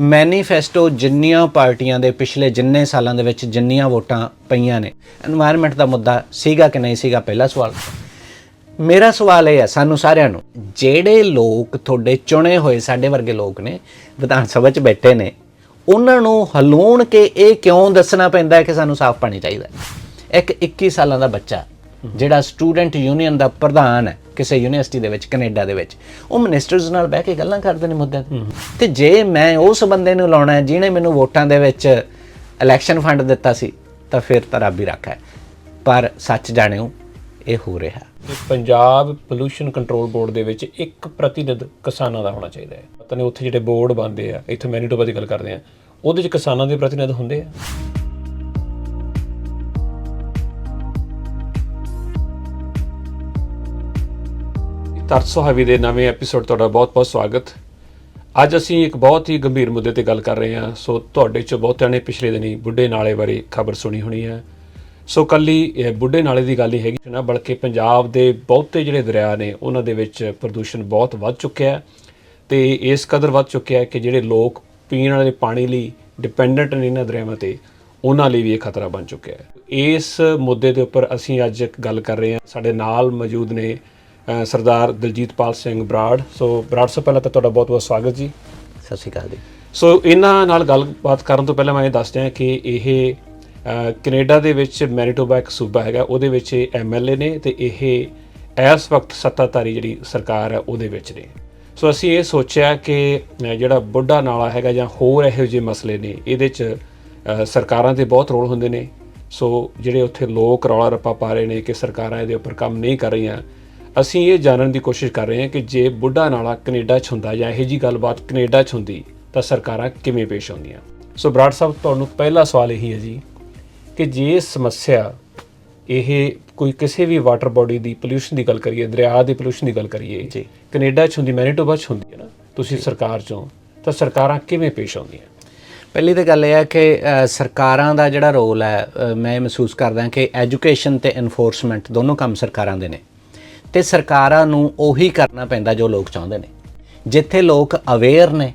Manifesto ਜਿੰਨੀਆਂ ਪਾਰਟੀਆਂ ਦੇ ਪਿਛਲੇ ਜਿੰਨੇ ਸਾਲਾਂ ਦੇ ਵਿੱਚ ਜਿੰਨੀਆਂ ਵੋਟਾਂ ਪਈਆਂ ਨੇ? এনवायरमेंट ਦਾ ਮੁੱਦਾ ਸੀਗਾ ਕਿ ਨਹੀਂ ਸੀਗਾ? ਪਹਿਲਾ ਸਵਾਲ। ਮੇਰਾ ਸਵਾਲ ਇਹ ਹੈ ਸਾਨੂੰ ਸਾਰਿਆਂ ਨੂੰ, ਜਿਹੜੇ ਲੋਕ ਤੁਹਾਡੇ ਚੁਣੇ ਹੋਏ ਸਾਡੇ ਵਰਗੇ ਲੋਕ ਨੇ, ਵਿਧਾਨ ਸਭਾ 'ਚ ਬੈਠੇ ਨੇ, ਉਹਨਾਂ ਨੂੰ ਹਲੂਣ ਕੇ ਇਹ ਕਿਉਂ ਦੱਸਣਾ ਪੈਂਦਾ ਹੈ ਕਿ ਸਾਨੂੰ ਸਾਫ਼ ਪਾਣੀ ਚਾਹੀਦਾ ਇੱਕ 21 ਸਾਲਾਂ ਦਾ ਬੱਚਾ, ਜਿਹੜਾ ਸਟੂਡੈਂਟ ਯੂਨੀਅਨ ਦਾ ਪ੍ਰਧਾਨ ਹੈ ਕਿਸੇ ਯੂਨੀਵਰਸਿਟੀ ਦੇ ਵਿੱਚ, ਕੈਨੇਡਾ ਦੇ ਵਿੱਚ। ਉਹ ਮਿਨਿਸਟਰਸ ਨਾਲ ਬਹਿ ਕੇ ਗੱਲਾਂ ਕਰਦੇ ਨੇ ਮੁੱਦਿਆਂ ਤੇ। ਤੇ ਜੇ ਮੈਂ ਉਸ ਬੰਦੇ ਨੂੰ ਲਾਉਣਾ ਜਿਹਨੇ ਮੈਨੂੰ ਵੋਟਾਂ ਦੇ ਵਿੱਚ ਇਲੈਕਸ਼ਨ ਫੰਡ ਦਿੱਤਾ ਸੀ, ਤਾਂ ਫਿਰ ਤਾਂ ਰੱਬ ਹੀ ਰੱਖਾ ਹੈ। ਪਰ ਸੱਚ ਜਾਣਿਓ, ਇਹ ਹੋ ਰਿਹਾ। ਪੰਜਾਬ ਪੋਲੂਸ਼ਨ ਕੰਟਰੋਲ ਬੋਰਡ ਦੇ ਵਿੱਚ ਇੱਕ ਪ੍ਰਤੀਨਿਧ ਕਿਸਾਨਾਂ ਦਾ ਹੋਣਾ ਚਾਹੀਦਾ ਹੈ। ਪਤਾ ਨਹੀਂ ਉੱਥੇ ਜਿਹੜੇ ਬੋਰਡ ਬਣਦੇ ਆ, ਇੱਥੇ ਮੈਨੀਟੋਬਾ ਦੀ ਗੱਲ ਕਰਦੇ ਆ। ਉਹਦੇ ਵਿੱਚ ਕਿਸਾਨਾਂ ਦੇ ਪ੍ਰਤੀਨਿਧ ਹੁੰਦੇ ਆ। ਤਰਸੋ ਹਵੀ ਦੇ ਨਵੇਂ ਐਪੀਸੋਡ ਤੁਹਾਡਾ ਬਹੁਤ-ਬਹੁਤ ਸਵਾਗਤ। ਅੱਜ ਅਸੀਂ ਇੱਕ ਬਹੁਤ ਹੀ ਗੰਭੀਰ ਮੁੱਦੇ ਤੇ ਗੱਲ ਕਰ ਰਹੇ ਹਾਂ। ਸੋ ਤੁਹਾਡੇ 'ਚੋਂ ਬਹੁਤਿਆਂ ਨੇ ਪਿਛਲੇ ਦਿਨੀ ਬੁੱਢੇ ਨਾਲੇ ਬਾਰੇ ਖਬਰ ਸੁਣੀ ਹੋਣੀ ਹੈ। ਸੋ ਕੱਲੀ ਬੁੱਢੇ ਨਾਲੇ ਦੀ ਗੱਲ ਹੀ ਹੈਗੀ ਨਾ, ਬਲਕਿ ਪੰਜਾਬ ਦੇ ਬਹੁਤੇ ਜਿਹੜੇ ਦਰਿਆ ਨੇ, ਉਹਨਾਂ ਦੇ ਵਿੱਚ ਪ੍ਰਦੂਸ਼ਣ ਬਹੁਤ ਵੱਧ ਚੁੱਕਿਆ ਹੈ। ਤੇ ਇਸ ਕਦਰ ਵੱਧ ਚੁੱਕਿਆ ਹੈ ਕਿ ਜਿਹੜੇ ਲੋਕ ਪੀਣ ਵਾਲੇ ਪਾਣੀ ਲਈ ਡਿਪੈਂਡੈਂਟ ਨੇ ਇਹਨਾਂ ਦਰਿਆਵਾਂ ਤੇ, ਉਹਨਾਂ ਲਈ ਵੀ ਇਹ ਖਤਰਾ ਬਣ ਚੁੱਕਿਆ ਹੈ। ਇਸ ਮੁੱਦੇ ਦੇ ਉੱਪਰ ਅਸੀਂ ਅੱਜ ਇੱਕ ਗੱਲ ਕਰ ਰਹੇ ਹਾਂ। ਸਾਡੇ ਨਾਲ ਮੌਜੂਦ ਨੇ ਸਰਦਾਰ ਦਲਜੀਤਪਾਲ ਸਿੰਘ ਬਰਾੜ। ਸੋ ਬਰਾੜ ਸਾਹਿਬ ਪਹਿਲਾਂ ਤਾਂ ਤੁਹਾਡਾ ਬਹੁਤ ਬਹੁਤ ਸਵਾਗਤ ਜੀ। ਸਤਿ ਸ਼੍ਰੀ ਅਕਾਲ ਜੀ। ਸੋ ਇਹਨਾਂ ਨਾਲ ਗੱਲਬਾਤ ਕਰਨ ਤੋਂ ਪਹਿਲਾਂ ਮੈਂ ਇਹ ਦੱਸ ਦਿਆਂ ਕਿ ਇਹ ਕੈਨੇਡਾ ਦੇ ਵਿੱਚ ਮੈਨੀਟੋਬਾ ਇੱਕ ਸੂਬਾ ਹੈਗਾ ਉਹਦੇ ਵਿੱਚ ਐਮਐਲਏ ਨੇ ਤੇ ਇਹ ਇਸ ਵਕਤ ਸੱਤਾਧਾਰੀ ਜਿਹੜੀ ਸਰਕਾਰ ਹੈ ਉਹਦੇ ਵਿੱਚ ਨੇ। ਸੋ ਅਸੀਂ ਇਹ ਸੋਚਿਆ ਕਿ ਜਿਹੜਾ ਬੁੱਢਾ ਨਾਲਾ ਹੈਗਾ ਜਾਂ ਹੋਰ ਇਹੋ ਜਿਹੇ ਮਸਲੇ ਨੇ ਇਹਦੇ 'ਚ ਸਰਕਾਰਾਂ ਦੇ ਬਹੁਤ ਰੋਲ ਹੁੰਦੇ ਨੇ। ਸੋ ਜਿਹੜੇ ਉੱਥੇ ਲੋਕ ਰੌਲਾ ਰੱਪਾ ਪਾ ਰਹੇ ਨੇ ਕਿ ਸਰਕਾਰਾਂ ਇਹਦੇ ਉੱਪਰ ਕੰਮ ਨਹੀਂ ਕਰ ਰਹੀਆਂ ਅਸੀਂ ਇਹ ਜਾਣਨ ਦੀ ਕੋਸ਼ਿਸ਼ ਕਰ ਰਹੇ ਹਾਂ ਕਿ ਜੇ ਬੁੱਢਾ ਨਾਲਾ ਕੈਨੇਡਾ 'ਚ ਹੁੰਦਾ ਜਾਂ ਇਹੋ ਜੀ ਗੱਲਬਾਤ ਕੈਨੇਡਾ 'ਚ ਹੁੰਦੀ ਤਾਂ ਸਰਕਾਰਾਂ ਕਿਵੇਂ ਪੇਸ਼ ਆਉਂਦੀਆਂ? ਸੋ ਬਰਾੜ ਸਾਹਿਬ ਤੁਹਾਨੂੰ ਪਹਿਲਾ ਸਵਾਲ ਇਹੀ ਹੈ ਜੀ ਕਿ ਜੇ ਸਮੱਸਿਆ ਇਹ ਕੋਈ ਕਿਸੇ ਵੀ ਵਾਟਰ ਬਾਡੀ ਦੀ ਪੋਲੂਸ਼ਨ ਦੀ ਗੱਲ ਕਰੀਏ ਦਰਿਆ ਦੀ ਪੋਲੂਸ਼ਨ ਦੀ ਗੱਲ ਕਰੀਏ ਜੀ। ਕੈਨੇਡਾ 'ਚ ਹੁੰਦੀ ਮੈਨੀਟੋਬਾ 'ਚ ਹੁੰਦੀ ਹੈ ਨਾ ਤੁਸੀਂ ਸਰਕਾਰ 'ਚੋਂ ਤਾਂ ਸਰਕਾਰਾਂ ਕਿਵੇਂ ਪੇਸ਼ ਆਉਂਦੀਆਂ? ਪਹਿਲੀ ਤਾਂ ਗੱਲ ਇਹ ਹੈ ਕਿ ਸਰਕਾਰਾਂ ਦਾ ਜਿਹੜਾ ਰੋਲ ਹੈ ਮੈਂ ਮਹਿਸੂਸ ਕਰਦਾ ਕਿ ਐਜੂਕੇਸ਼ਨ ਤੇ ਐਨਫੋਰਸਮੈਂਟ ਦੋਨੋਂ ਕੰਮ ਸਰਕਾਰਾਂ ਦੇ ਨੇ। ਤੇ ਸਰਕਾਰਾਂ ਨੂੰ ਉਹੀ ਕਰਨਾ ਪੈਂਦਾ ਜੋ ਲੋਕ ਚਾਹੁੰਦੇ ਨੇ। ਜਿੱਥੇ ਲੋਕ ਅਵੇਅਰ ਨੇ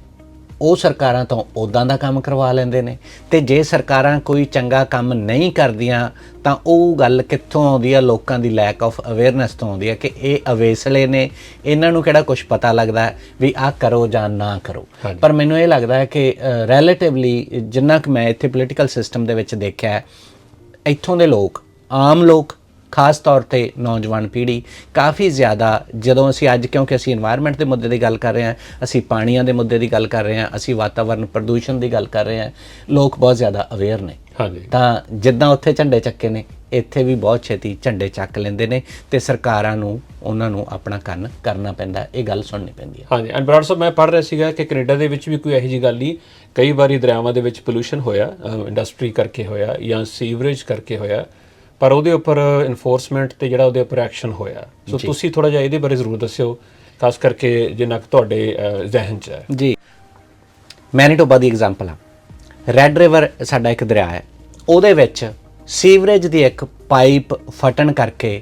ਉਹ ਸਰਕਾਰਾਂ ਤੋਂ ਉਦਾਂ ਦਾ ਕੰਮ ਕਰਵਾ ਲੈਂਦੇ ਨੇ। ਤੇ ਜੇ ਸਰਕਾਰਾਂ ਕੋਈ ਚੰਗਾ ਕੰਮ ਨਹੀਂ ਕਰਦੀਆਂ ਤਾਂ ਉਹ ਗੱਲ ਕਿੱਥੋਂ ਆਉਂਦੀ ਆ? ਲੋਕਾਂ ਦੀ ਲੈਕ ਆਫ ਅਵੇਅਰਨੈਸ ਤੋਂ ਆਉਂਦੀ ਆ ਕਿ ਇਹ ਅਵੇਸਲੇ ਨੇ। ਇਹਨਾਂ ਨੂੰ ਕਿਹੜਾ ਕੁਝ ਪਤਾ ਲੱਗਦਾ ਵੀ ਆਹ ਕਰੋ ਜਾਂ ਨਾ ਕਰੋ। ਪਰ ਮੈਨੂੰ ਇਹ ਲੱਗਦਾ ਹੈ ਕਿ ਰਿਲੇਟਿਵਲੀ ਜਿੰਨਾ ਕਿ ਮੈਂ ਇੱਥੇ ਪੋਲੀਟੀਕਲ ਸਿਸਟਮ ਦੇ ਵਿੱਚ ਦੇਖਿਆ ਹੈ ਇੱਥੋਂ ਦੇ ਲੋਕ ਆਮ ਲੋਕ ਖਾਸ ਤੌਰ ਤੇ ਨੌਜਵਾਨ ਪੀੜ੍ਹੀ ਕਾਫੀ ਜ਼ਿਆਦਾ ਜਦੋਂ ਅਸੀਂ ਅੱਜ ਕਿਉਂਕਿ ਅਸੀਂ এনवायरमेंट ਦੇ ਮੁੱਦੇ ਦੀ ਗੱਲ ਕਰ ਰਹੇ ਹਾਂ ਅਸੀਂ ਪਾਣੀਆਂ ਦੇ ਮੁੱਦੇ ਦੀ ਗੱਲ ਕਰ ਰਹੇ ਹਾਂ ਅਸੀਂ ਵਾਤਾਵਰਨ ਪ੍ਰਦੂਸ਼ਣ ਦੀ ਗੱਲ ਕਰ ਰਹੇ ਹਾਂ ਲੋਕ ਬਹੁਤ ਜ਼ਿਆਦਾ ਅਵੇਅਰ ਨੇ। ਹਾਂਜੀ। ਤਾਂ ਜਿੱਦਾਂ ਉੱਥੇ ਝੰਡੇ ਚੱਕੇ ਨੇ ਇੱਥੇ ਵੀ ਬਹੁਤ ਛੇਤੀ ਝੰਡੇ ਚੱਕ ਲੈਂਦੇ ਨੇ ਤੇ ਸਰਕਾਰਾਂ ਨੂੰ ਉਹਨਾਂ ਨੂੰ ਆਪਣਾ ਕੰਨ ਕਰਨਾ ਪੈਂਦਾ ਇਹ ਗੱਲ ਸੁਣਨੀ ਪੈਂਦੀ ਹੈ। ਹਾਂਜੀ ਐਂਡ ਬਰਾੜ ਸਾਹਿਬ ਮੈਂ ਪੜ੍ਹ ਰਿਹਾ ਸੀਗਾ ਕਿ ਕੈਨੇਡਾ ਦੇ ਵਿੱਚ ਵੀ ਕੋਈ ਇਹੋ ਜੀ ਗੱਲ ਨਹੀਂ ਕਈ ਵਾਰੀ ਦਰਿਆਵਾਂ ਦੇ ਵਿੱਚ ਪੋਲੂਸ਼ਨ ਹੋਇਆ ਇੰਡਸਟਰੀ ਕਰਕੇ ਹੋਇਆ ਜਾਂ ਸੀਵਰੇਜ ਕਰਕੇ ਹੋਇਆ ਪਰ ਉਹਦੇ ਉੱਪਰ ਇਨਫੋਰਸਮੈਂਟ ਤੇ ਜਿਹੜਾ ਉਹਦੇ ਉੱਪਰ ਐਕਸ਼ਨ ਹੋਇਆ। ਸੋ ਤੁਸੀਂ ਥੋੜਾ ਜਿਹਾ ਇਹਦੇ ਬਾਰੇ ਜ਼ਰੂਰ ਦੱਸਿਓ ਖਾਸ ਕਰਕੇ ਜਿੰਨਾ ਕੁ ਤੁਹਾਡੇ ਜ਼ਿਹਨ 'ਚ ਹੈ। ਜੀ। ਮੈਨੀਟੋਬਾ ਦੀ ਐਗਜ਼ਾਮਪਲ ਆ। ਰੈੱਡ ਰਿਵਰ ਸਾਡਾ ਇੱਕ ਦਰਿਆ ਹੈ। ਉਹਦੇ ਵਿੱਚ ਸੀਵਰੇਜ ਦੀ ਇੱਕ ਪਾਈਪ ਫਟਣ ਕਰਕੇ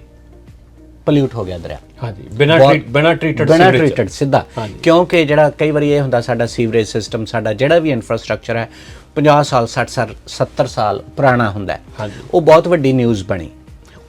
ਪੋਲਿਊਟ ਹੋ ਗਿਆ ਦਰਿਆ। ਹਾਂਜੀ ਬਿਨਾ ਟ੍ਰੀਟ ਬਿਨਾ ਟ੍ਰੀਟਡ ਬਿਨਾਂ ਟ੍ਰੀਟਡ ਸਿੱਧਾ। ਕਿਉਂਕਿ ਜਿਹੜਾ ਕਈ ਵਾਰੀ ਇਹ ਹੁੰਦਾ ਸਾਡਾ ਸੀਵਰੇਜ ਸਿਸਟਮ ਸਾਡਾ ਜਿਹੜਾ ਵੀ ਇਨਫਰਾਸਟ੍ਰਕਚਰ ਹੈ 50 ਸਾਲ 60 ਸਾਲ 70 ਸਾਲ ਪੁਰਾਣਾ ਹੁੰਦਾ ਹੈ ਹਾਂਜੀ। ਉਹ ਬਹੁਤ ਵੱਡੀ ਨਿਊਜ਼ ਬਣੀ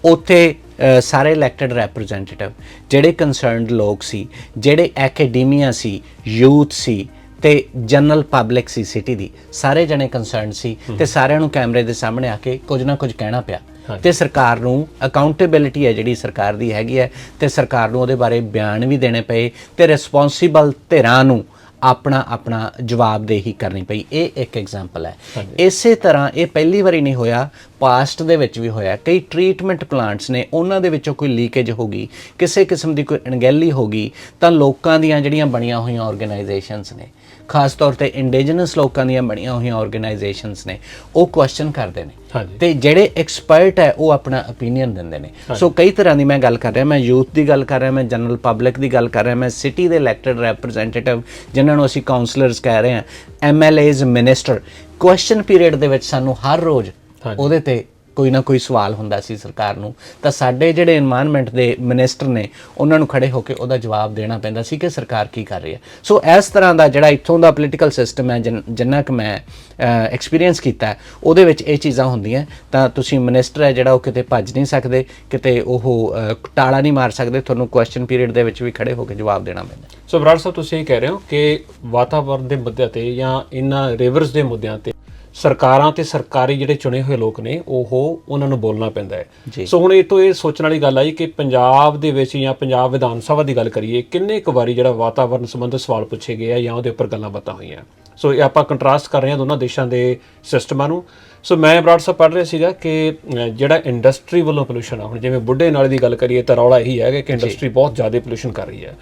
ਉੱਥੇ ਸਾਰੇ ਇਲੈਕਟਡ ਰੈਪਰੈਜ਼ੈਂਟੇਟਿਵ ਜਿਹੜੇ ਕੰਸਰਨਡ ਲੋਕ ਸੀ ਜਿਹੜੇ ਐਕੈਡਮੀਆ ਸੀ ਯੂਥ ਸੀ ਤੇ ਜਨਰਲ ਪਬਲਿਕ ਸੀ ਸਿਟੀ ਦੀ ਸਾਰੇ ਜਣੇ ਕੰਸਰਨ ਸੀ ਤੇ ਸਾਰਿਆਂ ਨੂੰ ਕੈਮਰੇ ਦੇ ਸਾਹਮਣੇ ਆ ਕੇ ਕੁਝ ਨਾ ਕੁਝ ਕਹਿਣਾ ਪਿਆ। ਤੇ ਸਰਕਾਰ ਨੂੰ ਅਕਾਊਂਟੇਬਿਲਿਟੀ ਹੈ ਜਿਹੜੀ ਸਰਕਾਰ ਦੀ ਹੈਗੀ ਹੈ ਤੇ ਸਰਕਾਰ ਨੂੰ ਉਹਦੇ ਬਾਰੇ ਬਿਆਨ ਵੀ ਦੇਣੇ ਪਏ ਤੇ ਰਿਸਪੌਂਸਿਬਲ ਧਿਰਾਂ ਨੂੰ ਆਪਣਾ ਆਪਣਾ ਜਵਾਬਦੇਹੀ ਕਰਨੀ ਪਈ। ਇਹ ਇੱਕ ਐਗਜ਼ਾਮਪਲ ਹੈ। ਇਸੇ ਤਰ੍ਹਾਂ ਇਹ ਪਹਿਲੀ ਵਾਰੀ ਨਹੀਂ ਹੋਇਆ ਪਾਸਟ ਦੇ ਵਿੱਚ ਵੀ ਹੋਇਆ। ਕਈ ਟ੍ਰੀਟਮੈਂਟ ਪਲਾਂਟਸ ਨੇ ਉਹਨਾਂ ਦੇ ਵਿੱਚੋਂ ਕੋਈ ਲੀਕੇਜ ਹੋ ਗਈ ਕਿਸੇ ਕਿਸਮ ਦੀ ਕੋਈ ਅਣਗਹਿਲੀ ਹੋ ਗਈ ਤਾਂ ਲੋਕਾਂ ਦੀਆਂ ਜਿਹੜੀਆਂ ਬਣੀਆਂ ਹੋਈਆਂ ਆਰਗੇਨਾਈਜੇਸ਼ਨਸ ਨੇ ਖਾਸ ਤੌਰ ਤੇ ਇੰਡੀਜਨਸ ਲੋਕਾਂ ਦੀਆਂ ਬਣੀਆਂ ਹੋਈਆਂ ਆਰਗੇਨਾਈਜੇਸ਼ਨਸ ਨੇ ਉਹ ਕੁਐਸਚਨ ਕਰਦੇ ਨੇ। ਤੇ ਜਿਹੜੇ ਐਕਸਪਰਟ ਹੈ ਉਹ ਆਪਣਾ opinion ਦਿੰਦੇ ਨੇ। ਸੋ ਕਈ ਤਰ੍ਹਾਂ ਦੀ ਮੈਂ ਗੱਲ ਕਰ ਰਿਹਾ ਮੈਂ ਯੂਥ ਦੀ ਗੱਲ ਕਰ ਰਿਹਾ ਮੈਂ ਜਨਰਲ ਪਬਲਿਕ ਦੀ ਗੱਲ ਕਰ ਰਿਹਾ ਮੈਂ ਸਿਟੀ ਦੇ ਇਲੈਕਟਡ ਰੈਪਰੈਜ਼ੈਂਟੇਟਿਵ ਜਿਨ੍ਹਾਂ ਨੂੰ ਅਸੀਂ ਕਾਉਂਸਲਰਸ ਕਹਿ ਰਹੇ ਹਾਂ ਐਮਐਲਏਜ਼ ਮਿਨਿਸਟਰ ਕੁਐਸਚਨ ਪੀਰੀਅਡ ਦੇ ਵਿੱਚ ਸਾਨੂੰ ਹਰ ਰੋਜ਼। ਉਹਦੇ ਤੇ ਕੋਈ ਨਾ ਕੋਈ ਸਵਾਲ ਹੁੰਦਾ ਸੀ ਸਰਕਾਰ ਨੂੰ, ਤਾਂ ਸਾਡੇ ਜਿਹੜੇ এনवायरमेंट ਦੇ ਮਿਨਿਸਟਰ ਨੇ, ਉਹਨਾਂ ਨੂੰ ਖੜੇ ਹੋ ਕੇ ਉਹਦਾ ਜਵਾਬ ਦੇਣਾ ਪੈਂਦਾ ਸੀ ਕਿ ਸਰਕਾਰ ਕੀ ਕਰ ਰਹੀ ਹੈ। ਸੋ ਇਸ ਤਰ੍ਹਾਂ ਦਾ ਜਿਹੜਾ ਇੱਥੋਂ ਦਾ ਪੋਲੀਟੀਕਲ ਸਿਸਟਮ ਹੈ, ਜਿੰਨਾ ਕਿ ਮੈਂ ਐਕਸਪੀਰੀਅੰਸ ਕੀਤਾ ਉਹਦੇ ਵਿੱਚ ਇਹ ਚੀਜ਼ਾਂ ਹੁੰਦੀਆਂ, ਤਾਂ ਤੁਸੀਂ ਮਿਨਿਸਟਰ ਹੈ ਜਿਹੜਾ ਉਹ ਕਿਤੇ ਭੱਜ ਨਹੀਂ ਸਕਦੇ, ਕਿਤੇ ਉਹ ਟਾਲਾ ਨਹੀਂ ਮਾਰ ਸਕਦੇ, ਤੁਹਾਨੂੰ ਕੁਐਸਚਨ ਪੀਰੀਅਡ ਦੇ ਵਿੱਚ ਵੀ ਖੜੇ ਹੋ ਕੇ ਜਵਾਬ ਦੇਣਾ ਪੈਂਦਾ ਸੋ ਬਰਾੜ ਸਾਹਿਬ, ਤੁਸੀਂ ਇਹ ਕਹਿ ਰਹੇ ਹੋ ਕਿ ਵਾਤਾਵਰਨ ਦੇ ਮੁੱਦਿਆਂ ਤੇ ਜਾਂ ਇਹਨਾਂ ਰਿਵਰਸ ਦੇ ਮੁੱਦਿਆਂ ਤੇ ਸਰਕਾਰਾਂ ਤੇ ਸਰਕਾਰੀ ਜਿਹੜੇ ਚੁਣੇ ਹੋਏ ਲੋਕ ਨੇ ਉਹ ਉਹਨਾਂ ਨੂੰ ਬੋਲਣਾ ਪੈਂਦਾ। ਹੈ। ਸੋ ਹੁਣ ਇਹ ਤੋਂ ਇਹ ਸੋਚਣ ਵਾਲੀ ਗੱਲ ਆਈ ਕਿ ਪੰਜਾਬ ਦੇ ਵਿੱਚ ਜਾਂ ਪੰਜਾਬ ਵਿਧਾਨ ਸਭਾ ਦੀ ਗੱਲ ਕਰੀਏ ਕਿੰਨੇ ਕੁ ਵਾਰੀ ਜਿਹੜਾ ਵਾਤਾਵਰਣ ਸੰਬੰਧਿਤ ਸਵਾਲ ਪੁੱਛੇ ਗਏ ਆ ਜਾਂ ਉਹਦੇ ਉੱਪਰ ਗੱਲਾਂ ਬਾਤਾਂ ਹੋਈਆਂ। ਸੋ ਇਹ ਆਪਾਂ ਕੰਟਰਾਸਟ ਕਰ ਰਹੇ ਹਾਂ ਦੋਨਾਂ ਦੇਸ਼ਾਂ ਦੇ ਸਿਸਟਮਾਂ ਨੂੰ। ਸੋ ਮੈਂ ਬਰਾੜ ਸਾਹਿਬ ਪੜ੍ਹ ਰਿਹਾ ਸੀਗਾ ਕਿ ਜਿਹੜਾ ਇੰਡਸਟਰੀ ਵੱਲੋਂ ਪੋਲੂਸ਼ਨ ਆ ਹੁਣ ਜਿਵੇਂ ਬੁੱਢੇ ਨਾਲੇ ਦੀ ਗੱਲ ਕਰੀਏ ਤਾਂ ਰੌਲਾ ਇਹੀ ਹੈ ਕਿ ਇੰਡਸਟਰੀ ਬਹੁਤ ਜ਼ਿਆਦਾ ਪੋਲੂਸ਼ਨ ਕਰ ਰਹੀ ਹੈ।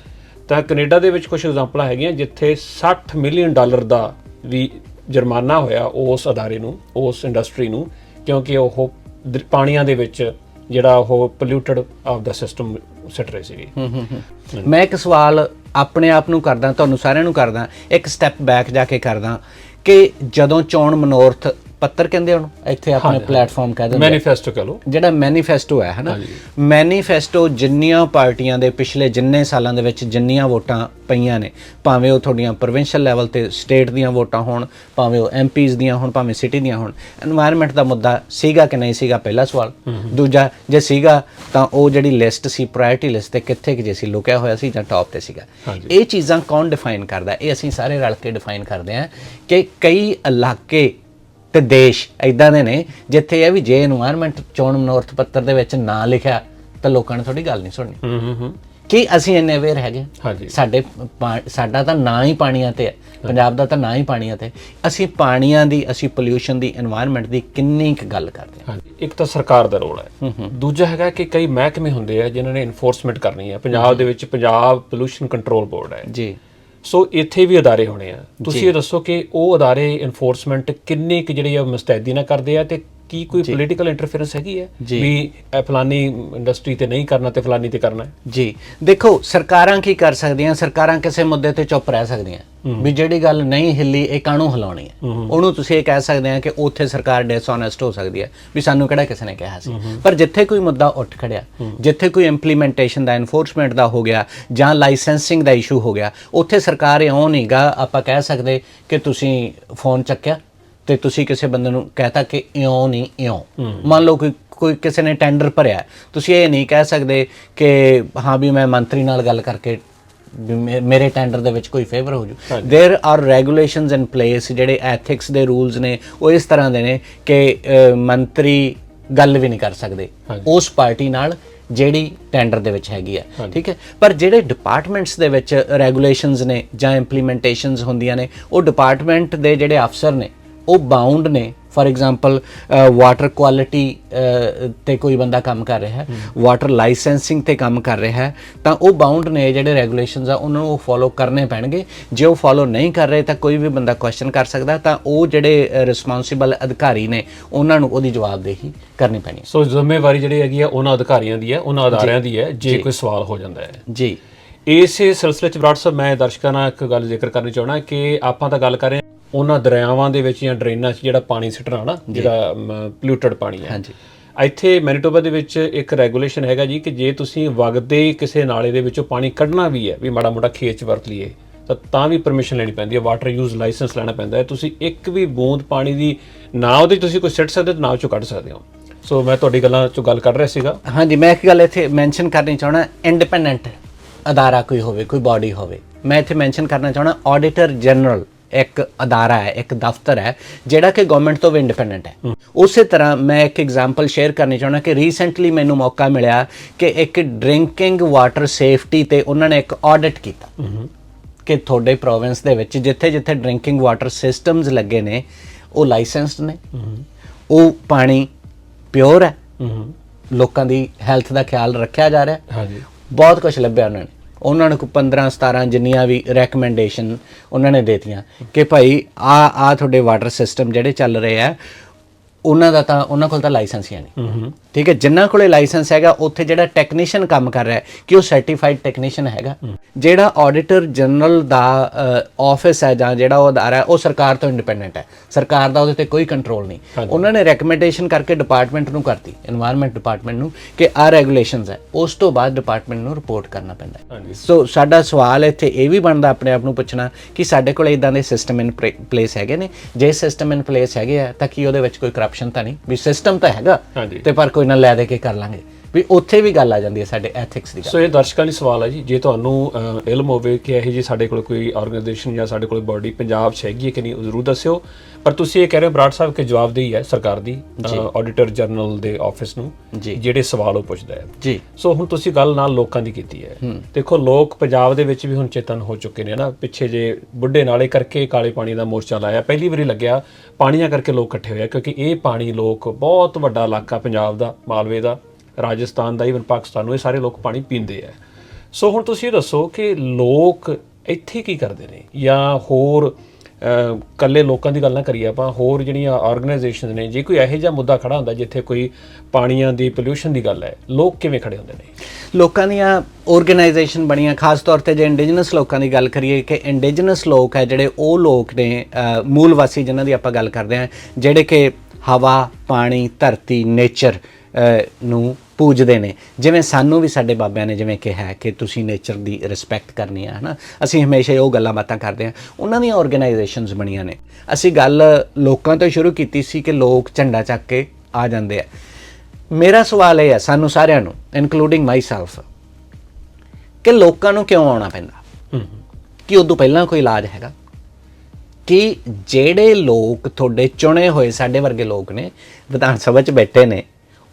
ਤਾਂ ਕੈਨੇਡਾ ਦੇ ਵਿੱਚ ਕੁਝ ਐਗਜ਼ਾਮਪਲਾਂ ਹੈਗੀਆਂ ਜਿੱਥੇ 60 ਮਿਲੀਅਨ ਡਾਲਰ ਦਾ ਵੀ ਜੁਰਮਾਨਾ ਹੋਇਆ ਉਸ ਅਦਾਰੇ ਨੂੰ ਉਸ ਇੰਡਸਟਰੀ ਨੂੰ ਕਿਉਂਕਿ ਉਹ ਪਾਣੀਆਂ ਦੇ ਵਿੱਚ ਜਿਹੜਾ ਉਹ ਪੋਲਿਊਟਡ ਆਫ ਦਾ ਸਿਸਟਮ ਸਿੱਟ ਰਹੇ ਸੀਗੇ। ਮੈਂ ਇੱਕ ਸਵਾਲ ਆਪਣੇ ਆਪ ਨੂੰ ਕਰਦਾ ਤੁਹਾਨੂੰ ਸਾਰਿਆਂ ਨੂੰ ਕਰਦਾ ਇੱਕ ਸਟੈਪ ਬੈਕ ਜਾ ਕੇ ਕਰਦਾ ਕਿ ਜਦੋਂ ਚੋਣ ਮਨੋਰਥ ਪੱਤਰ ਕਹਿੰਦੇ ਉਹਨੂੰ ਇੱਥੇ ਆਪਣੇ ਪਲੇਟਫਾਰਮ ਕਹਿ ਦਿੰਦੇ ਮੈਨੀਫੈਸਟੋ ਕਹ ਲਓ। ਜਿਹੜਾ ਮੈਨੀਫੈਸਟੋ ਹੈ ਹਨਾ? ਮੈਨੀਫੈਸਟੋ ਜਿੰਨੀਆਂ ਪਾਰਟੀਆਂ ਦੇ ਪਿਛਲੇ ਜਿੰਨੇ ਸਾਲਾਂ ਦੇ ਵਿੱਚ ਜਿੰਨੀਆਂ ਵੋਟਾਂ ਪਈਆਂ ਨੇ ਭਾਵੇਂ ਉਹ ਤੁਹਾਡੀਆਂ ਪ੍ਰੋਵਿੰਸ਼ੀਅਲ ਲੈਵਲ ਤੇ ਸਟੇਟ ਦੀਆਂ ਵੋਟਾਂ ਹੋਣ ਭਾਵੇਂ ਉਹ ਐਮਪੀਜ਼ ਦੀਆਂ ਹੋਣ ਭਾਵੇਂ ਸਿਟੀ ਦੀਆਂ ਹੋਣ এনवायरमेंट ਦਾ ਮੁੱਦਾ ਸੀਗਾ ਕਿ ਨਹੀਂ ਸੀਗਾ ਪਹਿਲਾ ਸਵਾਲ। ਦੂਜਾ ਜੇ ਸੀਗਾ ਤਾਂ ਉਹ ਜਿਹੜੀ ਲਿਸਟ ਸੀ ਪ੍ਰਾਇੋਰਟੀ ਲਿਸਟ ਤੇ ਕਿੱਥੇ ਕਿ ਜੇ ਸੀ ਲੁਕਿਆ ਹੋਇਆ ਸੀ ਜਾਂ ਟਾਪ ਤੇ ਸੀਗਾ। ਇਹ ਚੀਜ਼ਾਂ ਕੌਣ ਡਿਫਾਈਨ ਕਰਦਾ? ਇਹ ਅਸੀਂ ਸਾਰੇ ਰਲ ਕੇ ਡਿਫਾਈਨ ਕਰਦੇ ਆ ਕਿ ਕਈ ਇਲਾਕੇ ਤੇ ਦੇਸ਼ ਐਦਾਂ ਦੇ ਨੇ ਜਿੱਥੇ ਇਹ ਵੀ ਜੇ এনवायरमेंट ਚੋਣ ਮਨੋਰਥ ਪੱਤਰ ਦੇ ਵਿੱਚ ਨਾ ਲਿਖਿਆ ਤਾਂ ਲੋਕਾਂ ਨੇ ਤੁਹਾਡੀ ਗੱਲ ਨਹੀਂ ਸੁਣਨੀ। ਹੂੰ ਹੂੰ ਹੂੰ। ਕਿ ਅਸੀਂ ਇੰਨੇ ਅਵੇਅਰ ਹੈਗੇ? ਸਾਡੇ ਸਾਡਾ ਤਾਂ ਨਾਂ ਹੀ ਪਾਣੀਆਂ ਤੇ ਹੈ। ਪੰਜਾਬ ਦਾ ਤਾਂ ਨਾਂ ਹੀ ਪਾਣੀਆਂ ਤੇ ਅਸੀਂ ਪਾਣੀਆਂ ਦੀ ਅਸੀਂ ਪੋਲਿਊਸ਼ਨ ਦੀ এনवायरमेंट ਦੀ ਕਿੰਨੀ ਕੁ ਗੱਲ ਕਰਦੇ ਹਾਂ। ਇੱਕ ਤਾਂ ਸਰਕਾਰ ਦਾ ਰੋਲ ਹੈ। ਦੂਜਾ ਹੈਗਾ ਕਿ ਕਈ ਮਹਿਕਮੇ ਹੁੰਦੇ ਆ ਜਿਨ੍ਹਾਂ ਨੇ ਇਨਫੋਰਸਮੈਂਟ ਕਰਨੀ ਹੈ। ਪੰਜਾਬ ਦੇ ਵਿੱਚ ਪੰਜਾਬ ਪੋਲਿਊਸ਼ਨ ਕੰਟਰੋਲ ਬੋਰਡ ਹੈ। ਜੀ। ਸੋ ਇੱਥੇ ਵੀ ਅਦਾਰੇ ਹੋਣੇ ਆ। ਤੁਸੀਂ ਇਹ ਦੱਸੋ ਕਿ ਉਹ ਅਦਾਰੇ ਇਨਫੋਰਸਮੈਂਟ ਕਿੰਨੀ ਕੁ ਜਿਹੜੀ ਆ ਮੁਸਤੈਦੀ ਨਾਲ ਕਰਦੇ ਆ ਤੇ ਕੀ ਕੋਈ ਪੋਲੀਟੀਕਲ ਇੰਟਰਫੇਰੈਂਸ ਹੈਗੀ ਹੈ। ਵੀ ਇਹ ਫਲਾਨੀ ਇੰਡਸਟਰੀ ਤੇ ਨਹੀਂ ਕਰਨਾ ਤੇ ਫਲਾਨੀ ਤੇ ਕਰਨਾ ਹੈ? ਜੀ। ਦੇਖੋ ਸਰਕਾਰਾਂ ਕੀ ਕਰ ਸਕਦੀਆਂ? ਸਰਕਾਰਾਂ ਕਿਸੇ ਮੁੱਦੇ ਤੇ ਚੁੱਪ ਰਹਿ ਸਕਦੀਆਂ। ਵੀ ਜਿਹੜੀ ਗੱਲ ਨਹੀਂ ਹਿੱਲੀ ਇਹ ਕਾਹਨੂੰ ਹਿਲਾਉਣੀ ਹੈ? ਉਹਨੂੰ ਤੁਸੀਂ ਇਹ ਕਹਿ ਸਕਦੇ ਆ ਕਿ ਉੱਥੇ ਸਰਕਾਰ ਡਿਸਓਨੈਸਟ ਹੋ ਸਕਦੀ ਹੈ। ਵੀ ਸਾਨੂੰ ਕਿਹੜਾ ਕਿਸੇ ਨੇ ਕਿਹਾ ਸੀ? ਪਰ ਜਿੱਥੇ ਕੋਈ ਮੁੱਦਾ ਉੱਠ ਖੜਿਆ ਜਿੱਥੇ ਕੋਈ ਇੰਪਲੀਮੈਂਟੇਸ਼ਨ ਦਾ ਐਨਫੋਰਸਮੈਂਟ ਦਾ ਹੋ ਗਿਆ ਜਾਂ ਲਾਇਸੈਂਸਿੰਗ ਦਾ ਇਸ਼ੂ ਹੋ ਗਿਆ ਉੱਥੇ ਸਰਕਾਰ ਇਉਂ ਨਹੀਂਗਾ ਆਪਾਂ ਕਹਿ ਸਕਦੇ ਕਿ ਤੁਸੀਂ ਫੋਨ ਚੱਕਿਆ। ਤੇ ਤੁਸੀਂ ਕਿਸੇ ਬੰਦੇ ਨੂੰ ਕਹਤਾ ਕਿ ਇਉਂ ਨਹੀਂ ਇਉਂ ਮੰਨ ਲਓ ਕੋਈ ਕੋਈ ਕਿਸੇ ਨੇ ਟੈਂਡਰ ਭਰਿਆ ਤੁਸੀਂ ਇਹ ਨਹੀਂ ਕਹਿ ਸਕਦੇ ਕਿ ਹਾਂ ਵੀ ਮੈਂ ਮੰਤਰੀ ਨਾਲ ਗੱਲ ਕਰਕੇ ਵੀ ਮੇ- ਮੇਰੇ ਟੈਂਡਰ ਦੇ ਵਿੱਚ ਕੋਈ ਫੇਵਰ ਹੋ ਜੂ there are regulations in place ਜਿਹੜੇ ਐਥਿਕਸ ਦੇ ਰੂਲਸ ਨੇ ਉਹ ਇਸ ਤਰ੍ਹਾਂ ਦੇ ਨੇ ਕਿ ਅ, ਮੰਤਰੀ ਗੱਲ ਵੀ ਨਹੀਂ ਕਰ ਸਕਦੇ ਉਸ ਪਾਰਟੀ ਨਾਲ ਜਿਹੜੀ ਟੈਂਡਰ ਦੇ ਵਿੱਚ ਹੈਗੀ ਹੈ ਠੀਕ ਹੈ ਪਰ ਜਿਹੜੇ ਡਿਪਾਰਟਮੈਂਟਸ ਦੇ ਵਿੱਚ ਰੈਗੂਲੇਸ਼ਨਸ ਨੇ ਜਾਂ ਇੰਪਲੀਮੈਂਟੇਸ਼ਨਸ ਹੁੰਦੀਆਂ ਨੇ ਉਹ ਡਿਪਾਰਟਮੈਂਟ ਦੇ ਜਿਹੜੇ ਅਫਸਰ ਨੇ ਉਹ ਬਾਉਂਡ ਨੇ। ਫਾਰ ਐਗਜ਼ਾਮਪਲ ਵਾਟਰ ਕੁਆਲਿਟੀ ਤੇ ਕੋਈ ਬੰਦਾ ਕੰਮ ਕਰ ਰਿਹਾ ਹੈ ਵਾਟਰ ਲਾਇਸੈਂਸਿੰਗ ਤੇ ਕੰਮ ਕਰ ਰਿਹਾ ਹੈ ਤਾਂ ਉਹ ਬਾਉਂਡ ਨੇ ਜਿਹੜੇ ਰੈਗੂਲੇਸ਼ਨਸ ਆ ਉਹਨਾਂ ਨੂੰ ਉਹ ਫੋਲੋ ਕਰਨੇ ਪੈਣਗੇ। ਜੇ ਉਹ ਫੋਲੋ ਨਹੀਂ ਕਰ ਰਹੇ ਤਾਂ ਕੋਈ ਵੀ ਬੰਦਾ ਕੁਐਸਚਨ ਕਰ ਸਕਦਾ ਤਾਂ ਉਹ ਜਿਹੜੇ ਰਿਸਪਾਂਸਿਬਲ ਅਧਿਕਾਰੀ ਨੇ ਉਹਨਾਂ ਨੂੰ ਉਹਦੀ ਜਵਾਬਦੇਹੀ ਕਰਨੀ ਪੈਣੀ ਸੋ ਜ਼ਿੰਮੇਵਾਰੀ ਜਿਹੜੀ ਹੈਗੀ ਆ ਉਹਨਾਂ ਅਧਿਕਾਰੀਆਂ ਦੀ ਹੈ ਉਹਨਾਂ ਅਦਾਰਿਆਂ ਦੀ ਹੈ ਜੇ ਕੋਈ ਸਵਾਲ ਹੋ ਜਾਂਦਾ ਹੈ। ਜੀ। ਇਸੇ ਸਿਲਸਿਲੇ ਚ ਬਰਾੜ ਸਾਹਿਬ ਮੈਂ ਦਰਸ਼ਕਾਂ ਨਾਲ ਇੱਕ ਗੱਲ ਜ਼ਿਕਰ ਕਰਨੀ ਚਾਹਣਾ ਕਿ ਆਪਾਂ ਤਾਂ ਗੱਲ ਕਰ ਰਹੇ ਹਾਂ ਉਹਨਾਂ ਦਰਿਆਵਾਂ ਦੇ ਵਿੱਚ ਜਾਂ ਡਰੇਨਾਂ 'ਚ ਜਿਹੜਾ ਪਾਣੀ ਸਿੱਟਣਾ ਨਾ ਜਿਹੜਾ ਪੋਲਿਊਟਡ ਪਾਣੀ ਹੈ। ਹਾਂਜੀ। ਇੱਥੇ ਮੈਨੀਟੋਬਾ ਦੇ ਵਿੱਚ ਇੱਕ ਰੈਗੂਲੇਸ਼ਨ ਹੈਗਾ ਜੀ ਕਿ ਜੇ ਤੁਸੀਂ ਵਗਦੇ ਕਿਸੇ ਨਾਲੇ ਦੇ ਵਿੱਚੋਂ ਪਾਣੀ ਕੱਢਣਾ ਵੀ ਹੈ ਵੀ ਮਾੜਾ ਮੋਟਾ ਖੇਤ 'ਚ ਵਰਤ ਲਈਏ ਤਾਂ ਤਾਂ ਵੀ ਪਰਮਿਸ਼ਨ ਲੈਣੀ ਪੈਂਦੀ ਹੈ ਵਾਟਰ ਯੂਜ਼ ਲਾਇਸੈਂਸ ਲੈਣਾ ਪੈਂਦਾ ਹੈ। ਤੁਸੀਂ ਇੱਕ ਵੀ ਬੂੰਦ ਪਾਣੀ ਦੀ ਨਾ ਉਹਦੇ ਤੁਸੀਂ ਕੋਈ ਸਿੱਟ ਸਕਦੇ ਨਾ ਉਹ 'ਚੋਂ ਕੱਢ ਸਕਦੇ ਹੋ। ਸੋ ਮੈਂ ਤੁਹਾਡੀ ਗੱਲਾਂ 'ਚੋਂ ਗੱਲ ਕਰ ਰਿਹਾ ਸੀਗਾ। ਹਾਂਜੀ ਮੈਂ ਇੱਕ ਗੱਲ ਇੱਥੇ ਮੈਂਸ਼ਨ ਕਰਨੀ ਚਾਹਣਾ ਇੰਡੀਪੈਂਡੈਂਟ ਅਦਾਰਾ ਕੋਈ ਹੋਵੇ ਕੋਈ ਬਾਡੀ ਹੋਵੇ ਮੈਂ ਇੱਥੇ ਮੈਂਸ਼ਨ ਕਰਨਾ ਚਾਹਣਾ ਆਡੀਟਰ ਜਨਰਲ ਇੱਕ ਅਦਾਰਾ ਹੈ ਇੱਕ ਦਫ਼ਤਰ ਹੈ ਜਿਹੜਾ ਕਿ ਗਵਰਨਮੈਂਟ ਤੋਂ ਵੀ ਇੰਡੀਪੈਂਡੈਂਟ ਹੈ। ਉਸੇ ਤਰ੍ਹਾਂ ਮੈਂ ਇੱਕ ਐਗਜ਼ਾਮਪਲ ਸ਼ੇਅਰ ਕਰਨੀ ਚਾਹਣਾ ਕਿ ਰੀਸੈਂਟਲੀ ਮੈਨੂੰ ਮੌਕਾ ਮਿਲਿਆ ਕਿ ਇੱਕ ਡਰਿੰਕਿੰਗ ਵਾਟਰ ਸੇਫਟੀ ਤੇ ਉਹਨਾਂ ਨੇ ਇੱਕ ਆਡਿਟ ਕੀਤਾ। ਕਿ ਤੁਹਾਡੇ ਪ੍ਰੋਵਿੰਸ ਦੇ ਵਿੱਚ ਜਿੱਥੇ ਜਿੱਥੇ ਡਰਿੰਕਿੰਗ ਵਾਟਰ ਸਿਸਟਮਸ ਲੱਗੇ ਨੇ ਉਹ ਲਾਇਸੈਂਸਡ ਨੇ। ਉਹ ਪਾਣੀ ਪਿਓਰ ਹੈ। ਹੂੰ ਲੋਕਾਂ ਦੀ ਹੈਲਥ ਦਾ ਖਿਆਲ ਰੱਖਿਆ ਜਾ ਰਿਹਾ। ਹੈ। ਹਾਂਜੀ। ਬਹੁਤ ਕੁਝ ਲੱਭਿਆ ਉਹਨਾਂ ਨੇ। ਉਹਨਾਂ ਨੂੰ ਕੋਈ 15 17 ਜਿੰਨੀਆਂ ਵੀ ਰეკਮੈਂਡੇਸ਼ਨ ਉਹਨਾਂ ਨੇ ਦੇਤੀਆਂ ਕਿ ਭਾਈ ਆ ਆ ਤੁਹਾਡੇ ਵਾਟਰ ਸਿਸਟਮ ਜਿਹੜੇ ਚੱਲ ਰਹੇ ਆ, ਉਹਨਾਂ ਦਾ ਤਾਂ, ਉਹਨਾਂ ਕੋਲ ਤਾਂ ਲਾਇਸੈਂਸ ਹੀ ਨਹੀਂ। ਠੀਕ ਹੈ ਜਿਨ੍ਹਾਂ ਕੋਲੇ ਲਾਇਸੈਂਸ ਹੈਗਾ ਉੱਥੇ ਜਿਹੜਾ ਟੈਕਨੀਸ਼ੀਅਨ ਕੰਮ ਕਰ ਰਿਹਾ ਕਿ ਉਹ ਸਰਟੀਫਾਈਡ ਟੈਕਨੀਸ਼ੀਅਨ ਹੈਗਾ। ਜਿਹੜਾ ਆਡੀਟਰ ਜਨਰਲ ਦਾ ਆਫਿਸ ਹੈ ਜਾਂ ਜਿਹੜਾ ਉਹ ਅਦਾਰਾ ਹੈ ਉਹ ਸਰਕਾਰ ਤੋਂ ਇੰਡੀਪੈਂਡੈਂਟ ਹੈ। ਸਰਕਾਰ ਦਾ ਉਹਦੇ ਤੇ ਕੋਈ ਕੰਟਰੋਲ ਨਹੀਂ। ਉਹਨਾਂ ਨੇ ਰეკਮੈਂਡੇਸ਼ਨ ਕਰਕੇ ਡਿਪਾਰਟਮੈਂਟ ਨੂੰ ਕਰਤੀ এনवायरमेंट ਡਿਪਾਰਟਮੈਂਟ ਨੂੰ ਕਿ ਆ ਰੈਗੂਲੇਸ਼ਨਸ ਹੈ। ਉਸ ਤੋਂ ਬਾਅਦ ਡਿਪਾਰਟਮੈਂਟ ਨੂੰ ਰਿਪੋਰਟ ਕਰਨਾ ਪੈਂਦਾ ਸੋ ਸਾਡਾ ਸਵਾਲ ਇੱਥੇ ਇਹ ਵੀ ਬਣਦਾ ਆਪਣੇ ਆਪ ਨੂੰ ਪੁੱਛਣਾ ਕਿ ਸਾਡੇ ਕੋਲ ਇਦਾਂ ਦੇ ਸਿਸਟਮ ਇਨ ਪਲੇਸ ਹੈਗੇ ਨੇ। ਜੇ ਸਿਸਟਮ ਇਨ ਪਲੇਸ ਹੈਗੇ ਆ ਤਾਂ ਕੀ ਉਹਦੇ ਵਿੱਚ ਕੋਈ ਕਰਪਸ਼ਨ ਤਾਂ ਨਹੀਂ? ਵੀ ਸਿਸਟਮ ਤਾਂ ਹੈਗਾ ਤੇ ਪਰ ਕੋਈ ਨਾ ਲੈ ਦੇ ਕੇ ਕਰ ਲਾਂਗੇ। ਵੀ ਉੱਥੇ ਵੀ ਗੱਲ ਆ ਜਾਂਦੀ ਹੈ ਸਾਡੇ ਐਥਿਕਸ ਦੀ ਗੱਲ। ਸੋ ਇਹ ਦਰਸ਼ਕਾਂ ਲਈ ਸਵਾਲ ਹੈ ਜੀ ਜੇ ਤੁਹਾਨੂੰ ਅਹ, ਇਲਮ ਹੋਵੇ ਕਿ ਇਹ ਜੀ ਸਾਡੇ ਕੋਲ ਕੋਈ ਆਰਗੇਨਾਈਜੇਸ਼ਨ ਜਾਂ ਸਾਡੇ ਕੋਲ ਬਾਡੀ ਪੰਜਾਬ 'ਚ ਹੈਗੀ ਹੈ ਕਿ ਨਹੀਂ ਉਹ ਜ਼ਰੂਰ ਦੱਸਿਓ। ਪਰ ਤੁਸੀਂ ਇਹ ਕਹਿ ਰਹੇ ਹੋ ਬਰਾੜ ਸਾਹਿਬ ਕਿ ਜਵਾਬਦੇਹੀ ਹੈ ਸਰਕਾਰ ਦੀ ਆਡੀਟਰ ਜਨਰਲ ਦੇ ਆਫਿਸ ਨੂੰ। ਜਿਹੜੇ ਸਵਾਲ ਉਹ ਪੁੱਛਦਾ ਹੈ। ਜੀ। ਸੋ ਹੁਣ ਤੁਸੀਂ ਗੱਲ ਨਾਲ ਲੋਕਾਂ ਦੀ ਕੀਤੀ ਹੈ। ਦੇਖੋ ਲੋਕ ਪੰਜਾਬ ਦੇ ਵਿੱਚ ਵੀ ਹੁਣ ਚੇਤਨ ਹੋ ਚੁੱਕੇ ਨੇ ਨਾ ਪਿੱਛੇ ਜੇ ਬੁੱਢੇ ਨਾਲੇ ਕਰਕੇ ਕਾਲੇ ਪਾਣੀ ਦਾ ਮੋਰਚਾ ਲਾਇਆ ਪਹਿਲੀ ਵਾਰੀ ਲੱਗਿਆ ਪਾਣੀਆਂ ਕਰਕੇ ਲੋਕ ਇਕੱਠੇ ਹੋਏ ਕਿਉਂਕਿ ਇਹ ਪਾਣੀ ਲੋਕ ਬਹੁਤ ਵੱਡਾ ਇਲਾਕਾ ਪੰਜਾਬ ਦਾ ਮਾਲਵੇ ਦਾ ਰਾਜਸਥਾਨ ਦਾ ਇਵਨ ਪਾਕਿਸਤਾਨ ਨੂੰ ਇਹ ਸਾਰੇ ਲੋਕ ਪਾਣੀ ਪੀਂਦੇ ਆ। ਸੋ ਹੁਣ ਤੁਸੀਂ ਇਹ ਦੱਸੋ ਕਿ ਲੋਕ ਇੱਥੇ ਕੀ ਕਰਦੇ ਨੇ ਜਾਂ ਹੋਰ ਕੱਲੇ ਲੋਕਾਂ ਦੀ ਗੱਲ ਨਾ ਕਰੀਏ ਆਪਾਂ, ਹੋਰ ਜਿਹੜੀਆਂ ਆਰਗੇਨਾਈਜੇਸ਼ਨਸ ਨੇ, ਜੇ ਕੋਈ ਇਹੋ ਜਿਹਾ ਮੁੱਦਾ ਖੜਾ ਹੁੰਦਾ ਜਿੱਥੇ ਕੋਈ ਪਾਣੀਆਂ ਦੀ ਪੋਲਿਊਸ਼ਨ ਦੀ ਗੱਲ ਹੈ, ਲੋਕ ਕਿਵੇਂ ਖੜੇ ਹੁੰਦੇ ਨੇ? ਲੋਕਾਂ ਦੀਆਂ ਆਰਗੇਨਾਈਜੇਸ਼ਨ ਬਣੀਆਂ, ਖਾਸ ਤੌਰ ਤੇ ਜੇ ਇੰਡੀਜਨਸ ਲੋਕਾਂ ਦੀ ਗੱਲ ਕਰੀਏ ਕਿ ਇੰਡੀਜਨਸ ਲੋਕ ਹੈ ਜਿਹੜੇ, ਉਹ ਲੋਕ ਨੇ ਮੂਲ ਵਾਸੀ ਜਿਨ੍ਹਾਂ ਦੀ ਆਪਾਂ ਗੱਲ ਕਰਦੇ ਹਾਂ, ਜਿਹੜੇ ਕਿ ਹਵਾ, ਪਾਣੀ, ਧਰਤੀ ਨੇਚਰ ਨੂੰ ਪੂਜਦੇ ਨੇ। ਜਿਵੇਂ ਸਾਨੂੰ ਵੀ ਸਾਡੇ ਬਾਬਿਆਂ ਨੇ ਜਿਵੇਂ ਕਿਹਾ ਕਿ ਤੁਸੀਂ ਨੇਚਰ ਦੀ ਰਿਸਪੈਕਟ ਕਰਨੀ ਹੈ ਹਨਾ? ਅਸੀਂ ਹਮੇਸ਼ਾ ਉਹ ਗੱਲਾਂ ਬਾਤਾਂ ਕਰਦੇ ਹਾਂ ਉਹਨਾਂ ਦੀਆਂ ਆਰਗੇਨਾਈਜੇਸ਼ਨਸ ਬਣੀਆਂ ਨੇ। ਅਸੀਂ ਗੱਲ ਲੋਕਾਂ ਤੋਂ ਸ਼ੁਰੂ ਕੀਤੀ ਸੀ ਕਿ ਲੋਕ ਝੰਡਾ ਚੱਕ ਕੇ ਆ ਜਾਂਦੇ ਆ। ਮੇਰਾ ਸਵਾਲ ਇਹ ਹੈ ਸਾਨੂੰ ਸਾਰਿਆਂ ਨੂੰ ਇਨਕਲੂਡਿੰਗ ਮਾਈਸੈਲਫ ਕਿ ਲੋਕਾਂ ਨੂੰ ਕਿਉਂ ਆਉਣਾ ਪੈਂਦਾ? ਕਿ ਉਦੋਂ ਪਹਿਲਾਂ ਕੋਈ ਇਲਾਜ ਹੈਗਾ? ਕਿ ਜਿਹੜੇ ਲੋਕ ਤੁਹਾਡੇ ਚੁਣੇ ਹੋਏ ਸਾਡੇ ਵਰਗੇ ਲੋਕ ਨੇ ਵਿਧਾਨ ਸਭਾ 'ਚ ਬੈਠੇ ਨੇ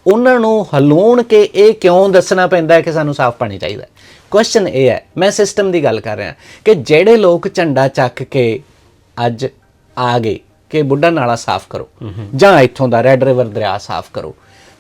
ਉਹਨਾਂ ਨੂੰ ਹਲੂਣ ਕੇ ਇਹ ਕਿਉਂ ਦੱਸਣਾ ਪੈਂਦਾ ਹੈ ਕਿ ਸਾਨੂੰ ਸਾਫ਼ ਪਾਣੀ ਚਾਹੀਦਾ ਕੁਐਸਚਨ ਇਹ ਹੈ ਮੈਂ ਸਿਸਟਮ ਦੀ ਗੱਲ ਕਰ ਰਿਹਾ ਕਿ ਜਿਹੜੇ ਲੋਕ ਝੰਡਾ ਚੱਕ ਕੇ ਅੱਜ ਆ ਗਏ ਕਿ ਬੁੱਢਾ ਨਾਲਾ ਸਾਫ਼ ਕਰੋ ਜਾਂ ਇੱਥੋਂ ਦਾ ਰੈੱਡ ਰਿਵਰ ਦਰਿਆ ਸਾਫ਼ ਕਰੋ